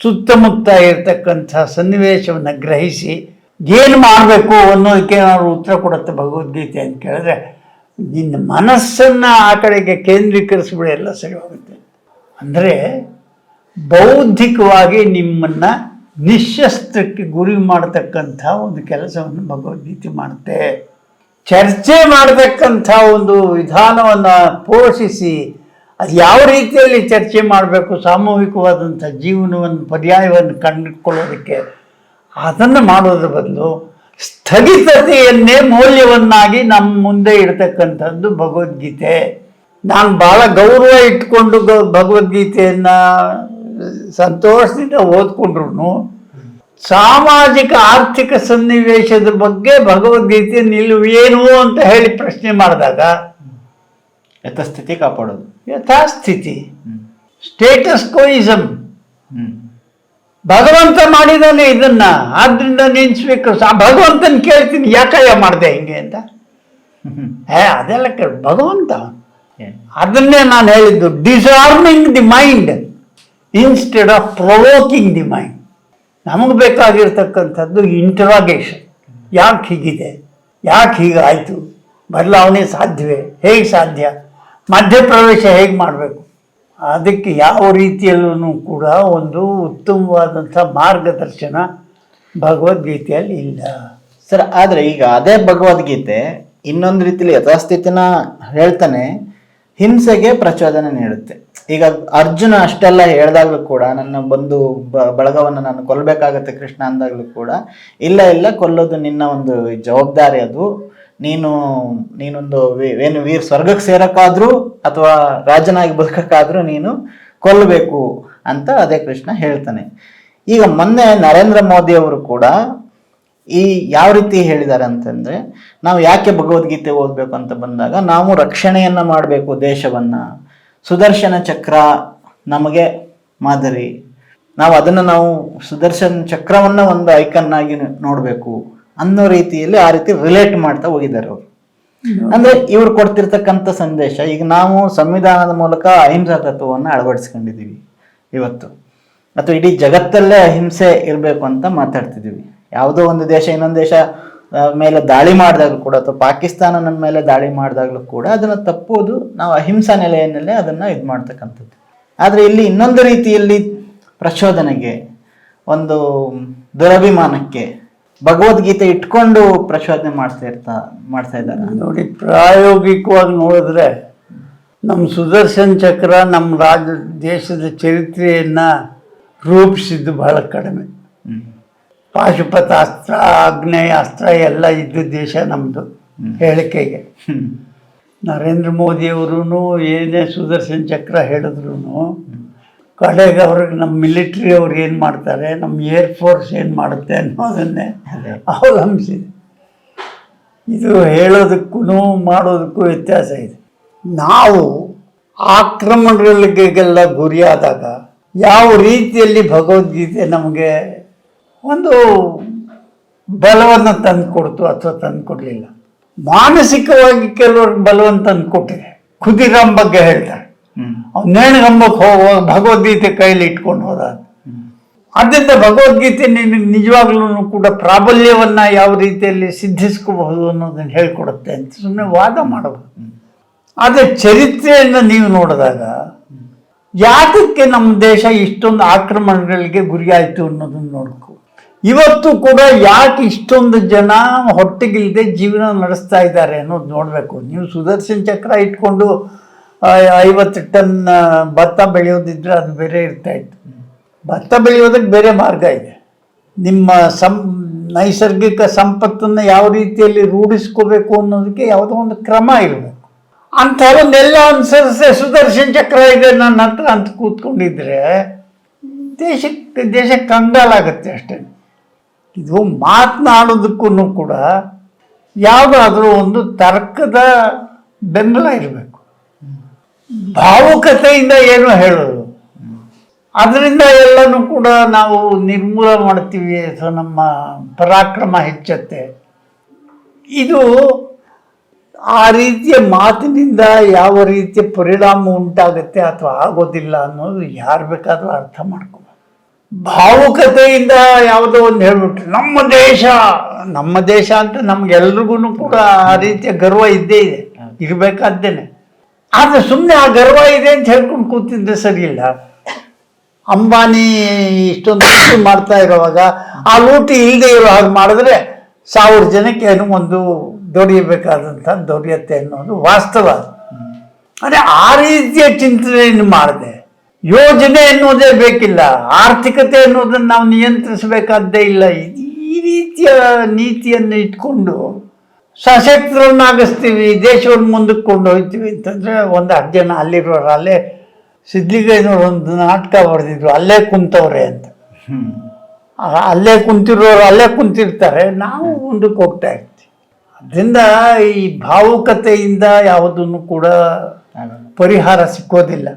ಸುತ್ತಮುತ್ತ ಇರತಕ್ಕಂಥ ಸನ್ನಿವೇಶವನ್ನು ಗ್ರಹಿಸಿ ಏನು ಮಾಡಬೇಕು ಅನ್ನೋದಕ್ಕೆ ಏನಾದ್ರು ಉತ್ತರ ಕೊಡುತ್ತೆ ಭಗವದ್ಗೀತೆ ಅಂತ ಕೇಳಿದ್ರೆ ನಿನ್ನ ಮನಸ್ಸನ್ನು ಆ ಕಡೆಗೆ ಕೇಂದ್ರೀಕರಿಸ್ಬಿಡಿ, ಎಲ್ಲ ಸರಿ ಹೋಗುತ್ತೆ. ಅಂದರೆ ಬೌದ್ಧಿಕವಾಗಿ ನಿಮ್ಮನ್ನು ನಿಶಸ್ತ್ರಕ್ಕೆ ಗುರಿ ಮಾಡತಕ್ಕಂಥ ಒಂದು ಕೆಲಸವನ್ನು ಭಗವದ್ಗೀತೆ ಮಾಡುತ್ತೆ. ಚರ್ಚೆ ಮಾಡತಕ್ಕಂಥ ಒಂದು ವಿಧಾನವನ್ನು ಪೋಷಿಸಿ, ಅದು ಯಾವ ರೀತಿಯಲ್ಲಿ ಚರ್ಚೆ ಮಾಡಬೇಕು, ಸಾಮೂಹಿಕವಾದಂಥ ಜೀವನವನ್ನು, ಪರ್ಯಾಯವನ್ನು ಕಂಡುಕೊಳ್ಳೋದಕ್ಕೆ, ಅದನ್ನು ಮಾಡೋದ್ರ ಬದಲು ಸ್ಥಗಿತತೆಯನ್ನೇ ಮೌಲ್ಯವನ್ನಾಗಿ ನಮ್ಮ ಮುಂದೆ ಇಡ್ತಕ್ಕಂಥದ್ದು ಭಗವದ್ಗೀತೆ. ನಾನು ಭಾಳ ಗೌರವ ಇಟ್ಕೊಂಡು ಗ- ಭಗವದ್ಗೀತೆಯನ್ನ ಸಂತೋಷದಿಂದ ಓದ್ಕೊಂಡ್ರು ಸಾಮಾಜಿಕ ಆರ್ಥಿಕ ಸನ್ನಿವೇಶದ ಬಗ್ಗೆ ಭಗವದ್ಗೀತೆ ನಿಲುವು ಏನು ಅಂತ ಹೇಳಿ ಪ್ರಶ್ನೆ ಮಾಡಿದಾಗ ಯಥಾಸ್ಥಿತಿ ಕಾಪಾಡೋದು. ಯಥಾಸ್ಥಿತಿ. Status quoism. ಭಗವಂತ ಮಾಡಿದಾನೆ ಇದನ್ನ. ಆದ್ರಿಂದ ನೀನು ಸ್ವೀಕರಿಸ ಭಗವಂತನ ಕೇಳ್ತೀನಿ ಯಾಕಯ್ಯ ಮಾಡಿದೆ ಹಿಂಗೆ ಅಂತ. ಏ ಅದೆಲ್ಲ ಕೇಳಿ. ಭಗವಂತ. ಅದನ್ನೇ ನಾನು ಹೇಳಿದ್ದು disarming the mind instead of provoking the mind ನಮಗೆ ಬೇಕಾಗಿರ್ತಕ್ಕಂಥದ್ದು ಇಂಟ್ರಾಗೇಷನ್ ಯಾಕೆ ಹೀಗಿದೆ? ಯಾಕೆ ಹೀಗಾಯಿತು? ಬದಲಾವಣೆ ಸಾಧ್ಯವೇ? ಹೇಗೆ ಸಾಧ್ಯ? ಮಧ್ಯಪ್ರವೇಶ ಹೇಗೆ ಮಾಡಬೇಕು? ಅದಕ್ಕೆ ಯಾವ ರೀತಿಯಲ್ಲೂ ಕೂಡ ಒಂದು ಉತ್ತಮವಾದಂಥ ಮಾರ್ಗದರ್ಶನ ಭಗವದ್ಗೀತೆಯಲ್ಲಿ ಇಲ್ಲ. ಸರ್, ಆದರೆ ಈಗ ಅದೇ ಭಗವದ್ಗೀತೆ ಇನ್ನೊಂದು ರೀತಿಯಲ್ಲಿ ಯಥಾಸ್ಥಿತಿನ ಹೇಳ್ತಾನೆ, ಹಿಂಸೆಗೆ ಪ್ರಚೋದನೆ ನೀಡುತ್ತೆ. ಈಗ ಅರ್ಜುನ ಅಷ್ಟೆಲ್ಲ ಹೇಳ್ದಾಗ್ಲೂ ಕೂಡ, ನನ್ನ ಬಂದು ಬ- ಬಳಗವನ್ನು ನಾನು ಕೊಲ್ಲಬೇಕಾಗತ್ತೆ ಕೃಷ್ಣ ಅಂದಾಗಲೂ ಕೂಡ, ಇಲ್ಲ ಇಲ್ಲ, ಕೊಲ್ಲೋದು ನಿನ್ನ ಒಂದು ಜವಾಬ್ದಾರಿ ಅದು. ನೀನು, ನೀನೊಂದು ಏನು ವೀರ್ ಸ್ವರ್ಗಕ್ಕೆ ಸೇರಕ್ಕಾದ್ರೂ ಅಥವಾ ರಾಜನಾಗಿ ಬದುಕಕ್ಕಾದ್ರೂ ನೀನು ಕೊಲ್ಲಬೇಕು ಅಂತ ಅದೇ ಕೃಷ್ಣ ಹೇಳ್ತಾನೆ. ಈಗ ಮೊನ್ನೆ ನರೇಂದ್ರ ಮೋದಿ ಅವರು ಕೂಡ ಈ ಯಾವ ರೀತಿ ಹೇಳಿದ್ದಾರೆ ಅಂತಂದ್ರೆ, ನಾವು ಯಾಕೆ ಭಗವದ್ಗೀತೆ ಓದ್ಬೇಕು ಅಂತ ಬಂದಾಗ, ನಾವು ರಕ್ಷಣೆಯನ್ನ ಮಾಡಬೇಕು ದೇಶವನ್ನ. ಸುದರ್ಶನ ಚಕ್ರ ನಮಗೆ ಮಾದರಿ. ನಾವು ಅದನ್ನು ನಾವು ಸುದರ್ಶನ ಚಕ್ರವನ್ನ ಒಂದು ಐಕನ್ ಆಗಿ ನೋಡಬೇಕು. ಅನ್ನೋ ರೀತಿಯಲ್ಲಿ ಆ ರೀತಿ ರಿಲೇಟ್ ಮಾಡ್ತಾ ಹೋಗಿದ್ದಾರೆ ಅವರು. ಅಂದ್ರೆ ಇವ್ರು ಕೊಡ್ತಿರ್ತಕ್ಕಂಥ ಸಂದೇಶ ಈಗ ನಾವು ಸಂವಿಧಾನದ ಮೂಲಕ ಅಹಿಂಸಾ ತತ್ವವನ್ನು ಅಳವಡಿಸ್ಕೊಂಡಿದ್ದೀವಿ ಇವತ್ತು. ಅಥವಾ ಇಡೀ ಜಗತ್ತಲ್ಲೇ ಅಹಿಂಸೆ ಇರಬೇಕು ಅಂತ ಮಾತಾಡ್ತಿದ್ದೀವಿ. ಯಾವುದೋ ಒಂದು ದೇಶ ಇನ್ನೊಂದು ದೇಶ ಮೇಲೆ ದಾಳಿ ಮಾಡಿದಾಗಲೂ ಕೂಡ ಅಥವಾ ಪಾಕಿಸ್ತಾನ ನಮ್ಮ ಮೇಲೆ ದಾಳಿ ಮಾಡಿದಾಗಲೂ ಕೂಡ ಅದನ್ನ ತಪ್ಪುವುದು ನಾವು ಅಹಿಂಸಾ ನೆಲೆಯನ್ನಲ್ಲೇ ಅದನ್ನ ಇದು ಮಾಡ್ತಕ್ಕಂಥದ್ದು. ಆದರೆ ಇಲ್ಲಿ ಇನ್ನೊಂದು ರೀತಿಯಲ್ಲಿ ಪ್ರಚೋದನೆಗೆ ಒಂದು ದುರಭಿಮಾನಕ್ಕೆ ಭಗವದ್ಗೀತೆ ಇಟ್ಕೊಂಡು ಪ್ರಚೋದನೆ ಮಾಡ್ತಾ ಇರ್ತಾ ಮಾಡ್ತಾ ಇದ್ದಾರೆ? ನೋಡಿ ಪ್ರಾಯೋಗಿಕವಾಗಿ ನೋಡಿದ್ರೆ ನಮ್ಮ ಸುದರ್ಶನ್ ಚಕ್ರ ನಮ್ಮ ರಾಜ ದೇಶದ ಚರಿತ್ರೆಯನ್ನು ರೂಪಿಸಿದ್ದು ಬಹಳ ಕಡಿಮೆ. ಪಾಶುಪಥ ಅಸ್ತ್ರ ಆಗ್ನೇಯ ಅಸ್ತ್ರ ಎಲ್ಲ ಇದ್ದ ದೇಶ ನಮ್ಮದು ಹೇಳಿಕೆಗೆ. ನರೇಂದ್ರ ಮೋದಿಯವರು ಏನೇ ಸುದರ್ಶನ್ ಚಕ್ರ ಹೇಳಿದ್ರು ಕಡೆಗೆ ಅವ್ರಿಗೆ ನಮ್ಮ ಮಿಲಿಟ್ರಿ ಅವ್ರು ಏನು ಮಾಡ್ತಾರೆ ನಮ್ಮ ಏರ್ ಫೋರ್ಸ್ ಏನು ಮಾಡುತ್ತೆ ಅನ್ನೋದನ್ನೇ. ಅವಲಂಬಿಸಿದೆ ಇದು ಹೇಳೋದಕ್ಕೂ ಮಾಡೋದಕ್ಕೂ ವ್ಯತ್ಯಾಸ ಇದೆ. ನಾವು ಆಕ್ರಮಣಗಳಿಗೆಲ್ಲ ಗುರಿಯಾದಾಗ ಯಾವ ರೀತಿಯಲ್ಲಿ ಭಗವದ್ಗೀತೆ ನಮಗೆ ಒಂದು ಬಲವನ್ನು ತಂದು ಕೊಡ್ತು ಅಥವಾ ತಂದು ಕೊಡಲಿಲ್ಲ. ಮಾನಸಿಕವಾಗಿ ಕೆಲವ್ರಿಗೆ ಬಲವನ್ನು ತಂದು ಕೊಟ್ಟಿದೆ. ಖುದಿರಾಮ್ ಬಗ್ಗೆ ಹೇಳ್ತಾರೆ. ನೇಣಗಂಬಕ್ಕೆ ಹೋಗುವಾಗ ಭಗವದ್ಗೀತೆ ಕೈಲಿ ಇಟ್ಕೊಂಡು ಹೋದ ಆದ್ದರಿಂದ ಭಗವದ್ಗೀತೆ ನಿನಗೆ ನಿಜವಾಗ್ಲೂ ಕೂಡ ಪ್ರಾಬಲ್ಯವನ್ನು ಯಾವ ರೀತಿಯಲ್ಲಿ ಸಿದ್ಧಿಸ್ಕೋಬಹುದು ಅನ್ನೋದನ್ನು ಹೇಳ್ಕೊಡುತ್ತೆ ಅಂತ ಸುಮ್ಮನೆ ವಾದ ಮಾಡಬಹುದು. ಆದರೆ ಚರಿತ್ರೆಯನ್ನು ನೀವು ನೋಡಿದಾಗ ಯಾತಕ್ಕೆ ನಮ್ಮ ದೇಶ ಇಷ್ಟೊಂದು ಆಕ್ರಮಣಗಳಿಗೆ ಗುರಿಯಾಯಿತು ಅನ್ನೋದನ್ನು ನೋಡ್ಕೊ. ಇವತ್ತು ಕೂಡ ಯಾಕೆ ಇಷ್ಟೊಂದು ಜನ ಹೊಟ್ಟೆಗಿಲ್ಲದೆ ಜೀವನ ನಡೆಸ್ತಾ ಇದ್ದಾರೆ ಅನ್ನೋದು ನೋಡಬೇಕು. ನೀವು ಸುದರ್ಶನ್ ಚಕ್ರ ಇಟ್ಕೊಂಡು ಐವತ್ತು ಟನ್ ಭತ್ತ ಬೆಳೆಯೋದಿದ್ರೆ ಅದು ಬೇರೆ ಇರ್ತಾ ಇತ್ತು. ಭತ್ತ ಬೆಳೆಯೋದಕ್ಕೆ ಬೇರೆ ಮಾರ್ಗ ಇದೆ. ನಿಮ್ಮ ಸಂ, ನೈಸರ್ಗಿಕ ಸಂಪತ್ತನ್ನು ಯಾವ ರೀತಿಯಲ್ಲಿ ರೂಢಿಸ್ಕೋಬೇಕು ಅನ್ನೋದಕ್ಕೆ ಯಾವುದೋ ಒಂದು ಕ್ರಮ ಇರಬೇಕು. ಅಂಥವನ್ನೆಲ್ಲ ಅನುಸರಿಸಿ ಸುದರ್ಶನ್ ಚಕ್ರ ಇದೆ ನನ್ನ ಹತ್ರ ಅಂತ ಕೂತ್ಕೊಂಡಿದ್ರೆ, ದೇಶಕ್ಕೆ ದೇಶಕ್ಕೆ ಕಂಗಾಲಾಗುತ್ತೆ ಅಷ್ಟೇ. ಇದು ಮಾತನಾಡೋದಕ್ಕೂ ಕೂಡ ಯಾವುದಾದ್ರೂ ಒಂದು ತರ್ಕದ ಬೆಂಬಲ ಇರಬೇಕು. ಭಾವುಕತೆಯಿಂದ ಏನು ಹೇಳೋದು? ಅದರಿಂದ ಎಲ್ಲನೂ ಕೂಡ ನಾವು ನಿರ್ಮೂಲ ಮಾಡ್ತೀವಿ ಅಥವಾ ನಮ್ಮ ಪರಾಕ್ರಮ ಹೆಚ್ಚತ್ತೆ. ಇದು ಆ ರೀತಿಯ ಮಾತಿನಿಂದ ಯಾವ ರೀತಿಯ ಪರಿಣಾಮ ಉಂಟಾಗುತ್ತೆ ಅಥವಾ ಆಗೋದಿಲ್ಲ ಅನ್ನೋದು ಯಾರು ಬೇಕಾದರೂ ಅರ್ಥ ಮಾಡ್ಕೋಬೇಕು ಭಾವುಕತೆಯಿಂದ ಯಾವುದೋ ಒಂದು ಹೇಳ್ಬಿಟ್ರೆ, ನಮ್ಮ ದೇಶ ನಮ್ಮ ದೇಶ ಅಂತ ನಮ್ಗೆಲ್ರಿಗೂ ಕೂಡ ಆ ರೀತಿಯ ಗರ್ವ ಇದ್ದೇ ಇದೆ. ಇರಬೇಕಾದ್ದೇನೆ ಆದರೆ ಸುಮ್ಮನೆ ಆ ಗರ್ವ ಇದೆ ಅಂತ ಹೇಳ್ಕೊಂಡು ಕೂತಿದ್ರೆ ಸರಿಯಿಲ್ಲ ಅಂಬಾನಿ ಇಷ್ಟೊಂದು ಲೂಟಿ ಮಾಡ್ತಾ ಇರುವಾಗ ಆ ಲೂಟಿ ಇಲ್ಲದೆ ಇರೋ ಹಾಗೆ ಮಾಡಿದ್ರೆ ಸಾವಿರ ಜನಕ್ಕೆ ಏನೋ ಒಂದು ದೊರೆಯಬೇಕಾದಂಥ ದೊರೆಯುತ್ತೆ ಅನ್ನೋದು ವಾಸ್ತವ. ಅಂದರೆ ಆ ರೀತಿಯ ಚಿಂತನೆಯನ್ನು ಮಾಡಿದೆ. ಯೋಜನೆ ಎನ್ನುವುದೇ ಬೇಕಿಲ್ಲ. ಆರ್ಥಿಕತೆ ಅನ್ನೋದನ್ನು ನಾವು ನಿಯಂತ್ರಿಸಬೇಕಾದ್ದೇ ಇಲ್ಲ. ಈ ರೀತಿಯ ನೀತಿಯನ್ನು ಇಟ್ಕೊಂಡು ಸಶಕ್ತರನ್ನಾಗಿಸ್ತೀವಿ ದೇಶವನ್ನು ಮುಂದಕ್ಕೆ ಕೊಂಡು ಹೋಗ್ತೀವಿ ಅಂತಂದರೆ ಒಂದು ಹತ್ತು ಜನ ಅಲ್ಲಿರೋರು ಅಲ್ಲೇ ಸಿದ್ಲಿಗೈನವ್ರು ಒಂದು ನಾಟಕ ಬರೆದಿದ್ರು ಅಲ್ಲೇ ಕುಂತವ್ರೆ ಅಂತ. ಅಲ್ಲೇ ಕುಂತಿರೋರು ಅಲ್ಲೇ ಕುಂತಿರ್ತಾರೆ ನಾವು ಮುಂದಕ್ಕೆ ಹೋಗ್ತಾ ಇರ್ತೀವಿ. ಅದರಿಂದ ಈ ಭಾವುಕತೆಯಿಂದ ಯಾವುದನ್ನು ಕೂಡ ಪರಿಹಾರ ಸಿಕ್ಕೋದಿಲ್ಲ.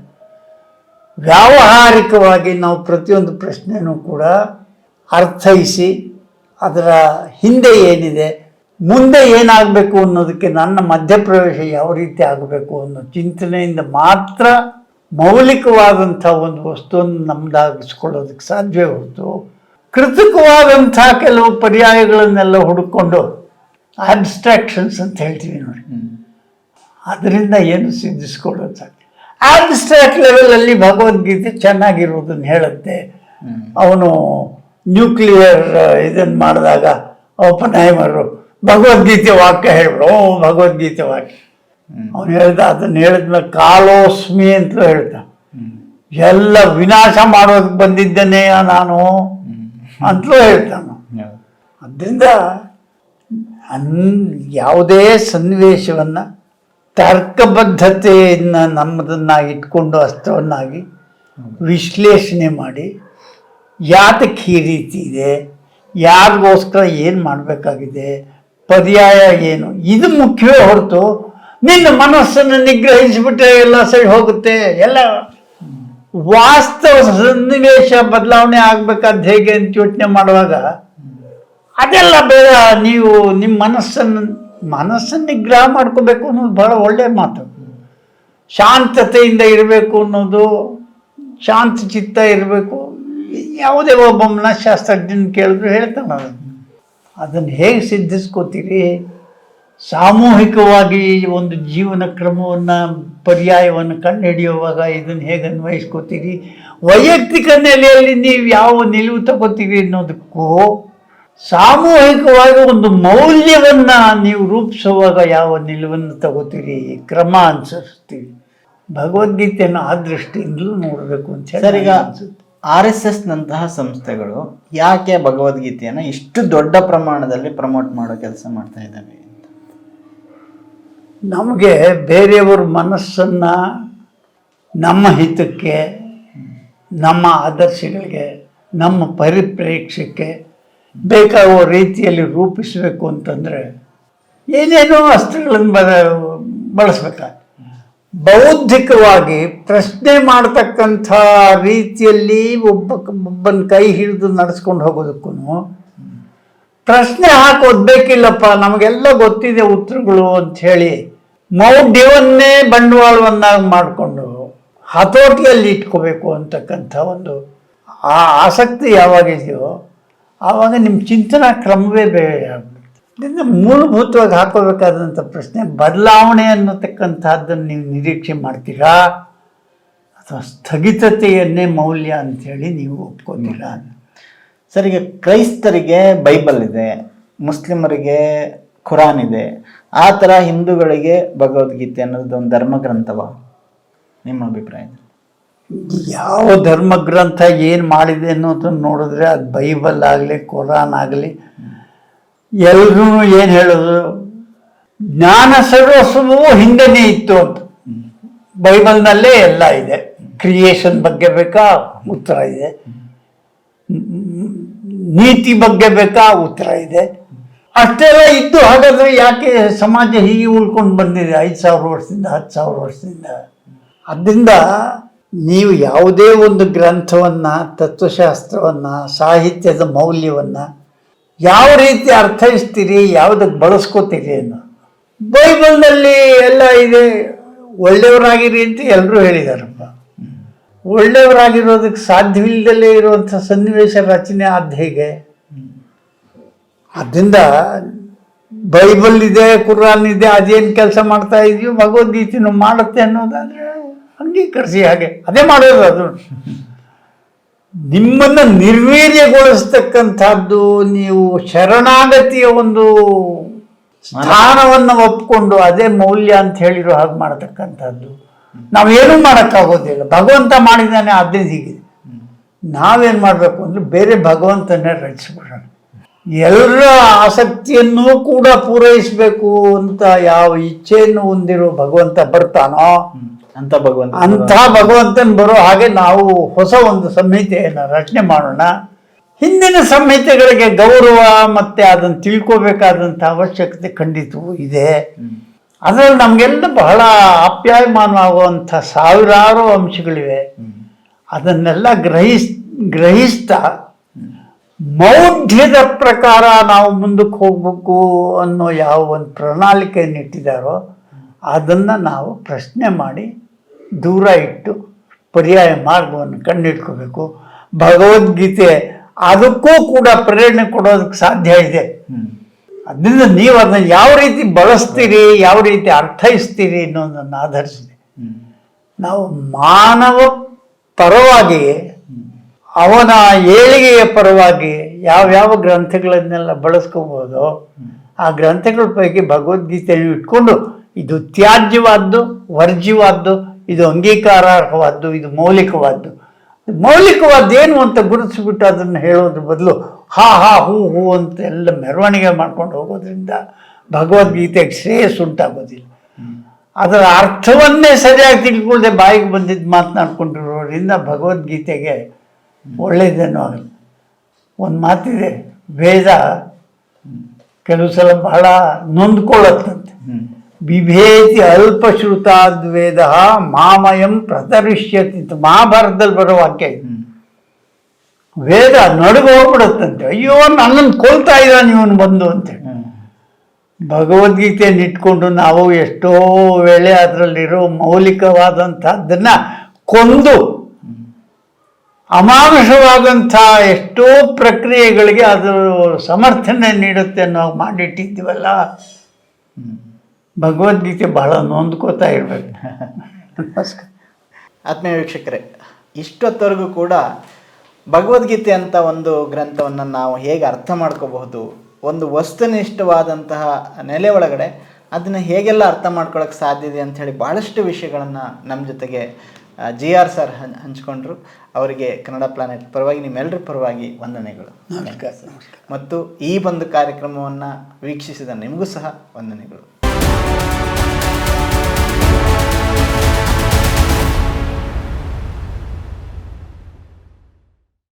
ವ್ಯಾವಹಾರಿಕವಾಗಿ ನಾವು ಪ್ರತಿಯೊಂದು ಪ್ರಶ್ನೆಯೂ ಕೂಡ ಅರ್ಥೈಸಿ ಅದರ ಹಿಂದೆ ಏನಿದೆ ಮುಂದೆ ಏನಾಗಬೇಕು ಅನ್ನೋದಕ್ಕೆ ನನ್ನ ಮಧ್ಯಪ್ರವೇಶ ಯಾವ ರೀತಿ ಆಗಬೇಕು ಅನ್ನೋ ಚಿಂತನೆಯಿಂದ ಮಾತ್ರ ಮೌಲಿಕವಾದಂಥ ಒಂದು ವಸ್ತುವನ್ನು ನಮ್ಮದಾಗಿಸ್ಕೊಳ್ಳೋದಕ್ಕೆ ಸಾಧ್ಯವೇ ಹೊರತು ಕೃತಕವಾದಂಥ ಕೆಲವು ಪರ್ಯಾಯಗಳನ್ನೆಲ್ಲ ಹುಡುಕೊಂಡು ಆಬ್ಸ್ಟ್ರಾಕ್ಷನ್ಸ್ ಅಂತ ಹೇಳ್ತೀವಿ ನೋಡಿ. ಅದರಿಂದ ಏನು ಸಿದ್ಧಿಸ್ಕೊಳ್ಳೋದು ಸಾಧ್ಯ. ಆಬ್ಸ್ಟ್ರಾಕ್ಟ್ ಲೆವೆಲಲ್ಲಿ ಭಗವದ್ಗೀತೆ ಚೆನ್ನಾಗಿರುವುದನ್ನು ಹೇಳುತ್ತೆ. ಅವನು ನ್ಯೂಕ್ಲಿಯರ್ ಇದನ್ನು ಮಾಡಿದಾಗ ಓಪನ್ಹೈಮರು ಭಗವದ್ಗೀತೆ ವಾಕ್ಯ ಹೇಳ್ಬಿಡು. ಓ ಭಗವದ್ಗೀತೆ ವಾಕ್ಯ. ಅವನು ಹೇಳ್ದ ಅದನ್ನ ಹೇಳಿದ್ಮೇಲೆ ಕಾಲೋಸ್ಮಿ ಅಂತಲೂ ಹೇಳ್ದ. ಎಲ್ಲ ವಿನಾಶ ಮಾಡೋದಕ್ಕೆ ಬಂದಿದ್ದೇನೆ ನಾನು ಅಂತಲೂ ಹೇಳ್ತಾನು. ಅದರಿಂದ ಅನ್ ಯಾವುದೇ ಸನ್ನಿವೇಶವನ್ನು ತರ್ಕಬದ್ಧತೆಯನ್ನು ನಮ್ಮದನ್ನು ಇಟ್ಕೊಂಡು ಅಸ್ತ್ರವನ್ನಾಗಿ ವಿಶ್ಲೇಷಣೆ ಮಾಡಿ ಯಾತಕ್ಕೆ ಈ ರೀತಿ ಇದೆ ಯಾರಿಗೋಸ್ಕರ ಏನು ಮಾಡಬೇಕಾಗಿದೆ ಪರ್ಯಾಯ ಏನು? ಇದು ಮುಖ್ಯವೇ ಹೊರತು ನಿನ್ನ ಮನಸ್ಸನ್ನು ನಿಗ್ರಹಿಸಿಬಿಟ್ರೆ ಎಲ್ಲ ಸರಿ ಹೋಗುತ್ತೆ. ಎಲ್ಲ ವಾಸ್ತವ ಸನ್ನಿವೇಶ ಬದಲಾವಣೆ ಆಗ್ಬೇಕಾದ ಹೇಗೆ ಅಂತ ಯೋಚನೆ ಮಾಡುವಾಗ ಅದೆಲ್ಲ ಬೇಡ. ನೀವು ನಿಮ್ಮ ಮನಸ್ಸನ್ನು ಮನಸ್ಸನ್ನು ನಿಗ್ರಹ ಮಾಡ್ಕೋಬೇಕು ಅನ್ನೋದು ಬಹಳ ಒಳ್ಳೆಯ ಮಾತು. ಶಾಂತತೆಯಿಂದ ಇರಬೇಕು ಅನ್ನೋದು, ಶಾಂತ ಚಿತ್ತ ಇರಬೇಕು. ಯಾವುದೇ ಒಬ್ಬ ಮನಃಶಾಸ್ತ್ರಜ್ಞನ ಕೇಳಿದ್ರು ಹೇಳ್ತಾನೆ ಅದನ್ನು ಹೇಗೆ ಸಿದ್ಧಿಸ್ಕೋತೀರಿ? ಸಾಮೂಹಿಕವಾಗಿ ಒಂದು ಜೀವನ ಕ್ರಮವನ್ನು ಪರ್ಯಾಯವನ್ನು ಕಂಡುಹಿಡಿಯುವಾಗ ಇದನ್ನು ಹೇಗೆ ಅನ್ವಯಿಸ್ಕೋತೀರಿ? ವೈಯಕ್ತಿಕ ನೆಲೆಯಲ್ಲಿ ನೀವು ಯಾವ ನಿಲುವು ತಗೋತೀರಿ ಅನ್ನೋದಕ್ಕೂ ಸಾಮೂಹಿಕವಾಗಿ ಒಂದು ಮೌಲ್ಯವನ್ನು ನೀವು ರೂಪಿಸುವಾಗ ಯಾವ ನಿಲುವನ್ನು ತಗೋತೀರಿ? ಕ್ರಮ ಅನುಸರಿಸ್ತೀವಿ ಭಗವದ್ಗೀತೆಯನ್ನು ಆ ದೃಷ್ಟಿಯಿಂದಲೂ ನೋಡಬೇಕು ಅಂತ ಹೇಳಿ ಅನ್ಸುತ್ತೆ. ಆರ್ ಎಸ್ ಎಸ್ ನಂತಹ ಸಂಸ್ಥೆಗಳು ಯಾಕೆ ಭಗವದ್ಗೀತೆಯನ್ನು ಇಷ್ಟು ದೊಡ್ಡ ಪ್ರಮಾಣದಲ್ಲಿ ಪ್ರಮೋಟ್ ಮಾಡೋ ಕೆಲಸ ಮಾಡ್ತಾ ಇದ್ದಾವೆ ನಮಗೆ ಬೇರೆಯವ್ರ ಮನಸ್ಸನ್ನು ನಮ್ಮ ಹಿತಕ್ಕೆ, ನಮ್ಮ ಆದರ್ಶಗಳಿಗೆ, ನಮ್ಮ ಪರಿಪ್ರೇಕ್ಷಕ್ಕೆ ಬೇಕಾಗುವ ರೀತಿಯಲ್ಲಿ ರೂಪಿಸಬೇಕು ಅಂತಂದರೆ ಏನೇನೋ ಅಸ್ತ್ರಗಳನ್ನು ಬದ ಬಳಸ್ಬೇಕಾಗ್ತದೆ. ಬೌದ್ಧಿಕವಾಗಿ ಪ್ರಶ್ನೆ ಮಾಡ್ತಕ್ಕಂಥ ರೀತಿಯಲ್ಲಿ ಒಬ್ಬ ಒಬ್ಬನ ಕೈ ಹಿಡಿದು ನಡೆಸ್ಕೊಂಡು ಹೋಗೋದಕ್ಕೂ ಪ್ರಶ್ನೆ ಹಾಕಿ ಬೇಕಿಲ್ಲಪ್ಪ, ನಮಗೆಲ್ಲ ಗೊತ್ತಿದೆ ಉತ್ತರಗಳು ಅಂತ ಹೇಳಿ ಮೌಢ್ಯವನ್ನೇ ಬಂಡವಾಳವನ್ನಾಗಿ ಮಾಡಿಕೊಂಡು ಹತೋಟಿಯಲ್ಲಿ ಇಟ್ಕೋಬೇಕು ಅಂತಕ್ಕಂಥ ಒಂದು ಆ ಆಸಕ್ತಿ ಯಾವಾಗಿದೆಯೋ ಆವಾಗ ನಿಮ್ಮ ಚಿಂತನಾ ಕ್ರಮವೇ ಆಗ್ಬಿಡುತ್ತೆ ಇದರಿಂದ ಮೂಲಭೂತವಾಗಿ ಹಾಕೋಬೇಕಾದಂಥ ಪ್ರಶ್ನೆ ಬದಲಾವಣೆ ಅನ್ನತಕ್ಕಂಥದ್ದನ್ನು ನೀವು ನಿರೀಕ್ಷೆ ಮಾಡ್ತೀರಾ? ಅಥವಾ ಸ್ಥಗಿತತೆಯನ್ನೇ ಮೌಲ್ಯ ಅಂಥೇಳಿ ನೀವು ಒಪ್ಕೋತೀರಾ? ಸರ್ ಈಗ ಕ್ರೈಸ್ತರಿಗೆ ಬೈಬಲ್ ಇದೆ ಮುಸ್ಲಿಮರಿಗೆ ಖುರಾನ್ ಇದೆ ಆ ಥರ ಹಿಂದೂಗಳಿಗೆ ಭಗವದ್ಗೀತೆ ಅನ್ನೋದು ಒಂದು ಧರ್ಮಗ್ರಂಥವ? ನಿಮ್ಮ ಅಭಿಪ್ರಾಯ? ಯಾವ ಧರ್ಮಗ್ರಂಥ ಏನು ಮಾಡಿದೆ ಅನ್ನೋದನ್ನು ನೋಡಿದ್ರೆ ಅದು ಬೈಬಲ್ ಆಗಲಿ ಖುರಾನ್ ಆಗಲಿ ಎಲ್ಲರೂ ಏನು ಹೇಳೋದು? ಜ್ಞಾನ ಸರ್ವಸ್ವವು ಹಿಂದೆನೇ ಇತ್ತು ಅಂತ. ಬೈಬಲ್ನಲ್ಲೇ ಎಲ್ಲ ಇದೆ. ಕ್ರಿಯೇಷನ್ ಬಗ್ಗೆ ಬೇಕಾ? ಉತ್ತರ ಇದೆ. ನೀತಿ ಬಗ್ಗೆ ಬೇಕಾ? ಉತ್ತರ ಇದೆ. ಅಷ್ಟೆಲ್ಲ ಇದ್ದು ಹಾಗಾದರೆ ಯಾಕೆ ಸಮಾಜ ಹೀಗೆ ಉಳ್ಕೊಂಡು ಬಂದಿದೆ? ಐದು ಸಾವಿರ ವರ್ಷದಿಂದ, ಹತ್ತು ಸಾವಿರ ವರ್ಷದಿಂದ. ಅದರಿಂದ ನೀವು ಯಾವುದೇ ಒಂದು ಗ್ರಂಥವನ್ನು, ತತ್ವಶಾಸ್ತ್ರವನ್ನು, ಸಾಹಿತ್ಯದ ಮೌಲ್ಯವನ್ನು ಯಾವ ರೀತಿ ಅರ್ಥೈಸ್ತೀರಿ ಯಾವುದಕ್ಕೆ ಬಳಸ್ಕೋತೀರಿ ಅನ್ನೋ ಬೈಬಲ್ನಲ್ಲಿ ಎಲ್ಲ ಇದೆ. ಒಳ್ಳೆಯವರಾಗಿರಿ ಅಂತ ಎಲ್ಲರೂ ಹೇಳಿದಾರಪ್ಪ. ಒಳ್ಳೆಯವರಾಗಿರೋದಕ್ಕೆ ಸಾಧ್ಯವಿಲ್ಲದಲ್ಲೇ ಇರುವಂಥ ಸನ್ನಿವೇಶ ರಚನೆ ಆದ ಹೇಗೆ? ಅದರಿಂದ ಬೈಬಲ್ ಇದೆ, ಕುರಾನ್ ಇದೆ, ಅದೇನು ಕೆಲಸ ಮಾಡ್ತಾ ಇದೆಯೋ, ಭಗವದ್ಗೀತೆನೂ ಮಾಡುತ್ತೆ ಅನ್ನೋದಾದ್ರೆ ಅಂಗೀಕರಿಸಿ ಹಾಗೆ. ಅದೇ ಮಾಡೋದು ಅದು. ನಿಮ್ಮನ್ನು ನಿರ್ವೀರ್ಯಗೊಳಿಸ್ತಕ್ಕಂಥದ್ದು ನೀವು ಶರಣಾಗತಿಯ ಒಂದು ಸ್ಥಾನವನ್ನು ಒಪ್ಕೊಂಡು ಅದೇ ಮೌಲ್ಯ ಅಂತ ಹೇಳಿರೋ ಹಾಗೆ ಮಾಡತಕ್ಕಂಥದ್ದು. ನಾವೇನು ಮಾಡೋಕ್ಕಾಗೋದಿಲ್ಲ. ಭಗವಂತ ಮಾಡಿದ್ದಾನೆ ಆದ್ದರಿಂದ ಹೀಗಿದೆ. ನಾವೇನು ಮಾಡಬೇಕು ಅಂದರೆ ಬೇರೆ ಭಗವಂತನೇ ರಚಿಸ್ಬಿಡೋಣ. ಎಲ್ಲರ ಆಸಕ್ತಿಯನ್ನು ಕೂಡ ಪೂರೈಸಬೇಕು ಅಂತ ಯಾವ ಇಚ್ಛೆಯನ್ನು ಹೊಂದಿರೋ ಭಗವಂತ ಬರ್ತಾನೋ. ಅಂತ ಭಗವಂತ ಅಂಥ ಭಗವಂತನ ಬರೋ ಹಾಗೆ ನಾವು ಹೊಸ ಒಂದು ಸಂಹಿತೆಯನ್ನು ರಚನೆ ಮಾಡೋಣ. ಹಿಂದಿನ ಸಂಹಿತೆಗಳಿಗೆ ಗೌರವ ಮತ್ತೆ ಅದನ್ನು ತಿಳ್ಕೋಬೇಕಾದಂಥ ಅವಶ್ಯಕತೆ ಖಂಡಿತವೂ ಇದೆ. ಅದರಲ್ಲಿ ನಮಗೆಲ್ಲ ಬಹಳ ಆಪ್ಯಾಯಮಾನವಾಗುವಂಥ ಸಾವಿರಾರು ಅಂಶಗಳಿವೆ. ಅದನ್ನೆಲ್ಲ ಗ್ರಹಿಸ್ ಗ್ರಹಿಸ್ತಾ ಮೌಢ್ಯದ ಪ್ರಕಾರ ನಾವು ಮುಂದಕ್ಕೆ ಹೋಗ್ಬೇಕು ಅನ್ನೋ ಯಾವ ಒಂದು ಪ್ರಣಾಳಿಕೆಯನ್ನು ಇಟ್ಟಿದ್ದಾರೋ ಅದನ್ನು ನಾವು ಪ್ರಶ್ನೆ ಮಾಡಿ ದೂರ ಇಟ್ಟು ಪರ್ಯಾಯ ಮಾರ್ಗವನ್ನು ಕಂಡುಹಿಡ್ಕೋಬೇಕು ಭಗವದ್ಗೀತೆ ಅದಕ್ಕೂ ಕೂಡ ಪ್ರೇರಣೆ ಕೊಡೋದಕ್ಕೆ ಸಾಧ್ಯ ಇದೆ. ಅದರಿಂದ ನೀವು ಅದನ್ನ ಯಾವ ರೀತಿ ಬಳಸ್ತೀರಿ ಯಾವ ರೀತಿ ಅರ್ಥೈಸ್ತೀರಿ ಅನ್ನೋದನ್ನು ಆಧರಿಸಿದೆ. ನಾವು ಮಾನವ ಪರವಾಗಿ ಅವನ ಏಳಿಗೆಯ ಪರವಾಗಿ ಯಾವ್ಯಾವ ಗ್ರಂಥಗಳನ್ನೆಲ್ಲ ಬಳಸ್ಕೋಬೋದು ಆ ಗ್ರಂಥಗಳ ಪೈಕಿ ಭಗವದ್ಗೀತೆಯನ್ನು ಇಟ್ಕೊಂಡು ಇದು ತ್ಯಾಜ್ಯವಾದ್ದು ವರ್ಜ್ಯವಾದ್ದು ಇದು ಅಂಗೀಕಾರಾರ್ಹವಾದ್ದು, ಇದು ಮೌಲಿಕವಾದ್ದು. ಮೌಲಿಕವಾದ್ದು ಏನು ಅಂತ ಗುರುತಿಸ್ಬಿಟ್ಟು ಅದನ್ನು ಹೇಳೋದ್ರ ಬದಲು ಹಾ ಹಾ, ಹೂ ಹೂ ಅಂತ ಎಲ್ಲ ಮೆರವಣಿಗೆ ಮಾಡ್ಕೊಂಡು ಹೋಗೋದ್ರಿಂದ ಭಗವದ್ಗೀತೆಗೆ ಶ್ರೇಯಸ್ ಉಂಟಾಗೋದಿಲ್ಲ. ಅದರ ಅರ್ಥವನ್ನೇ ಸರಿಯಾಗಿ ತಿಳ್ಕೊಳ್ಳದೆ ಬಾಯಿಗೆ ಬಂದಿದ್ದು ಮಾತನಾಡ್ಕೊಂಡಿರೋದ್ರಿಂದ ಭಗವದ್ಗೀತೆಗೆ ಒಳ್ಳೆಯದೇನೋ ಆಗಲ್ಲ. ಒಂದು ಮಾತಿದೆ, ವೇದ ಕೆಲವು ಸಲ ಬಹಳ ನೊಂದ್ಕೊಳ್ಳುತ್ತಂತೆ. ಬಿಭೇತಿ ಅಲ್ಪಶ್ರುತಾದ್ವೇದ ಮಾಮಯಂ ಪ್ರತರಿಷ್ಯತಿ ಮಹಾಭಾರತದಲ್ಲಿ ಬರೋ ವಾಕ್ಯ. ವೇದ ನಡುಗ ಹೋಗ್ಬಿಡುತ್ತಂತೆ ಅಯ್ಯೋ ನನ್ನನ್ನು ಕೊಲ್ತಾ ಇದ್ದಾನೆ ಇವನು ಬಂದು ಅಂತ ಹೇಳಿ ಭಗವದ್ಗೀತೆಯನ್ನು ಇಟ್ಕೊಂಡು ನಾವು ಎಷ್ಟೋ ವೇಳೆ ಅದರಲ್ಲಿರೋ ಮೌಲಿಕವಾದಂಥದ್ದನ್ನು ಕೊಂದು ಅಮಾನುಷವಾದಂಥ ಎಷ್ಟೋ ಪ್ರಕ್ರಿಯೆಗಳಿಗೆ ಅದು ಸಮರ್ಥನೆ ನೀಡುತ್ತೆ ಅನ್ನೋ ಮಾಡಿಟ್ಟಿದ್ದೀವಲ್ಲ. ಭಗವದ್ಗೀತೆ ಬಹಳ ನೊಂದ್ಕೋತಾ ಇರಬೇಕು. ನಮಸ್ಕಾರ. ಆತ್ಮೀಯ ವೀಕ್ಷಕರೇ ಇಷ್ಟೊತ್ತವರೆಗೂ ಕೂಡ ಭಗವದ್ಗೀತೆ ಅಂತ ಒಂದು ಗ್ರಂಥವನ್ನು ನಾವು ಹೇಗೆ ಅರ್ಥ ಮಾಡ್ಕೋಬಹುದು ಒಂದು ವಸ್ತುನಿಷ್ಠವಾದಂತಹ ನೆಲೆ ಒಳಗಡೆ ಅದನ್ನು ಹೇಗೆಲ್ಲ ಅರ್ಥ ಮಾಡ್ಕೊಳ್ಳೋಕೆ ಸಾಧ್ಯ ಇದೆ ಅಂತ ಹೇಳಿ ಭಾಳಷ್ಟು ವಿಷಯಗಳನ್ನು ನಮ್ಮ ಜೊತೆಗೆ ಜಿ ಆರ್ ಸರ್ ಹಂಚ್ ಹಂಚ್ಕೊಂಡ್ರು. ಅವರಿಗೆ ಕನ್ನಡ ಪ್ಲಾನೆಟ್ ಪರವಾಗಿ ನಿಮ್ಮೆಲ್ಲರ ಪರವಾಗಿ ವಂದನೆಗಳು. ಮತ್ತು ಈ ಒಂದು ಕಾರ್ಯಕ್ರಮವನ್ನು ವೀಕ್ಷಿಸಿದ ನಿಮಗೂ ಸಹ ವಂದನೆಗಳು.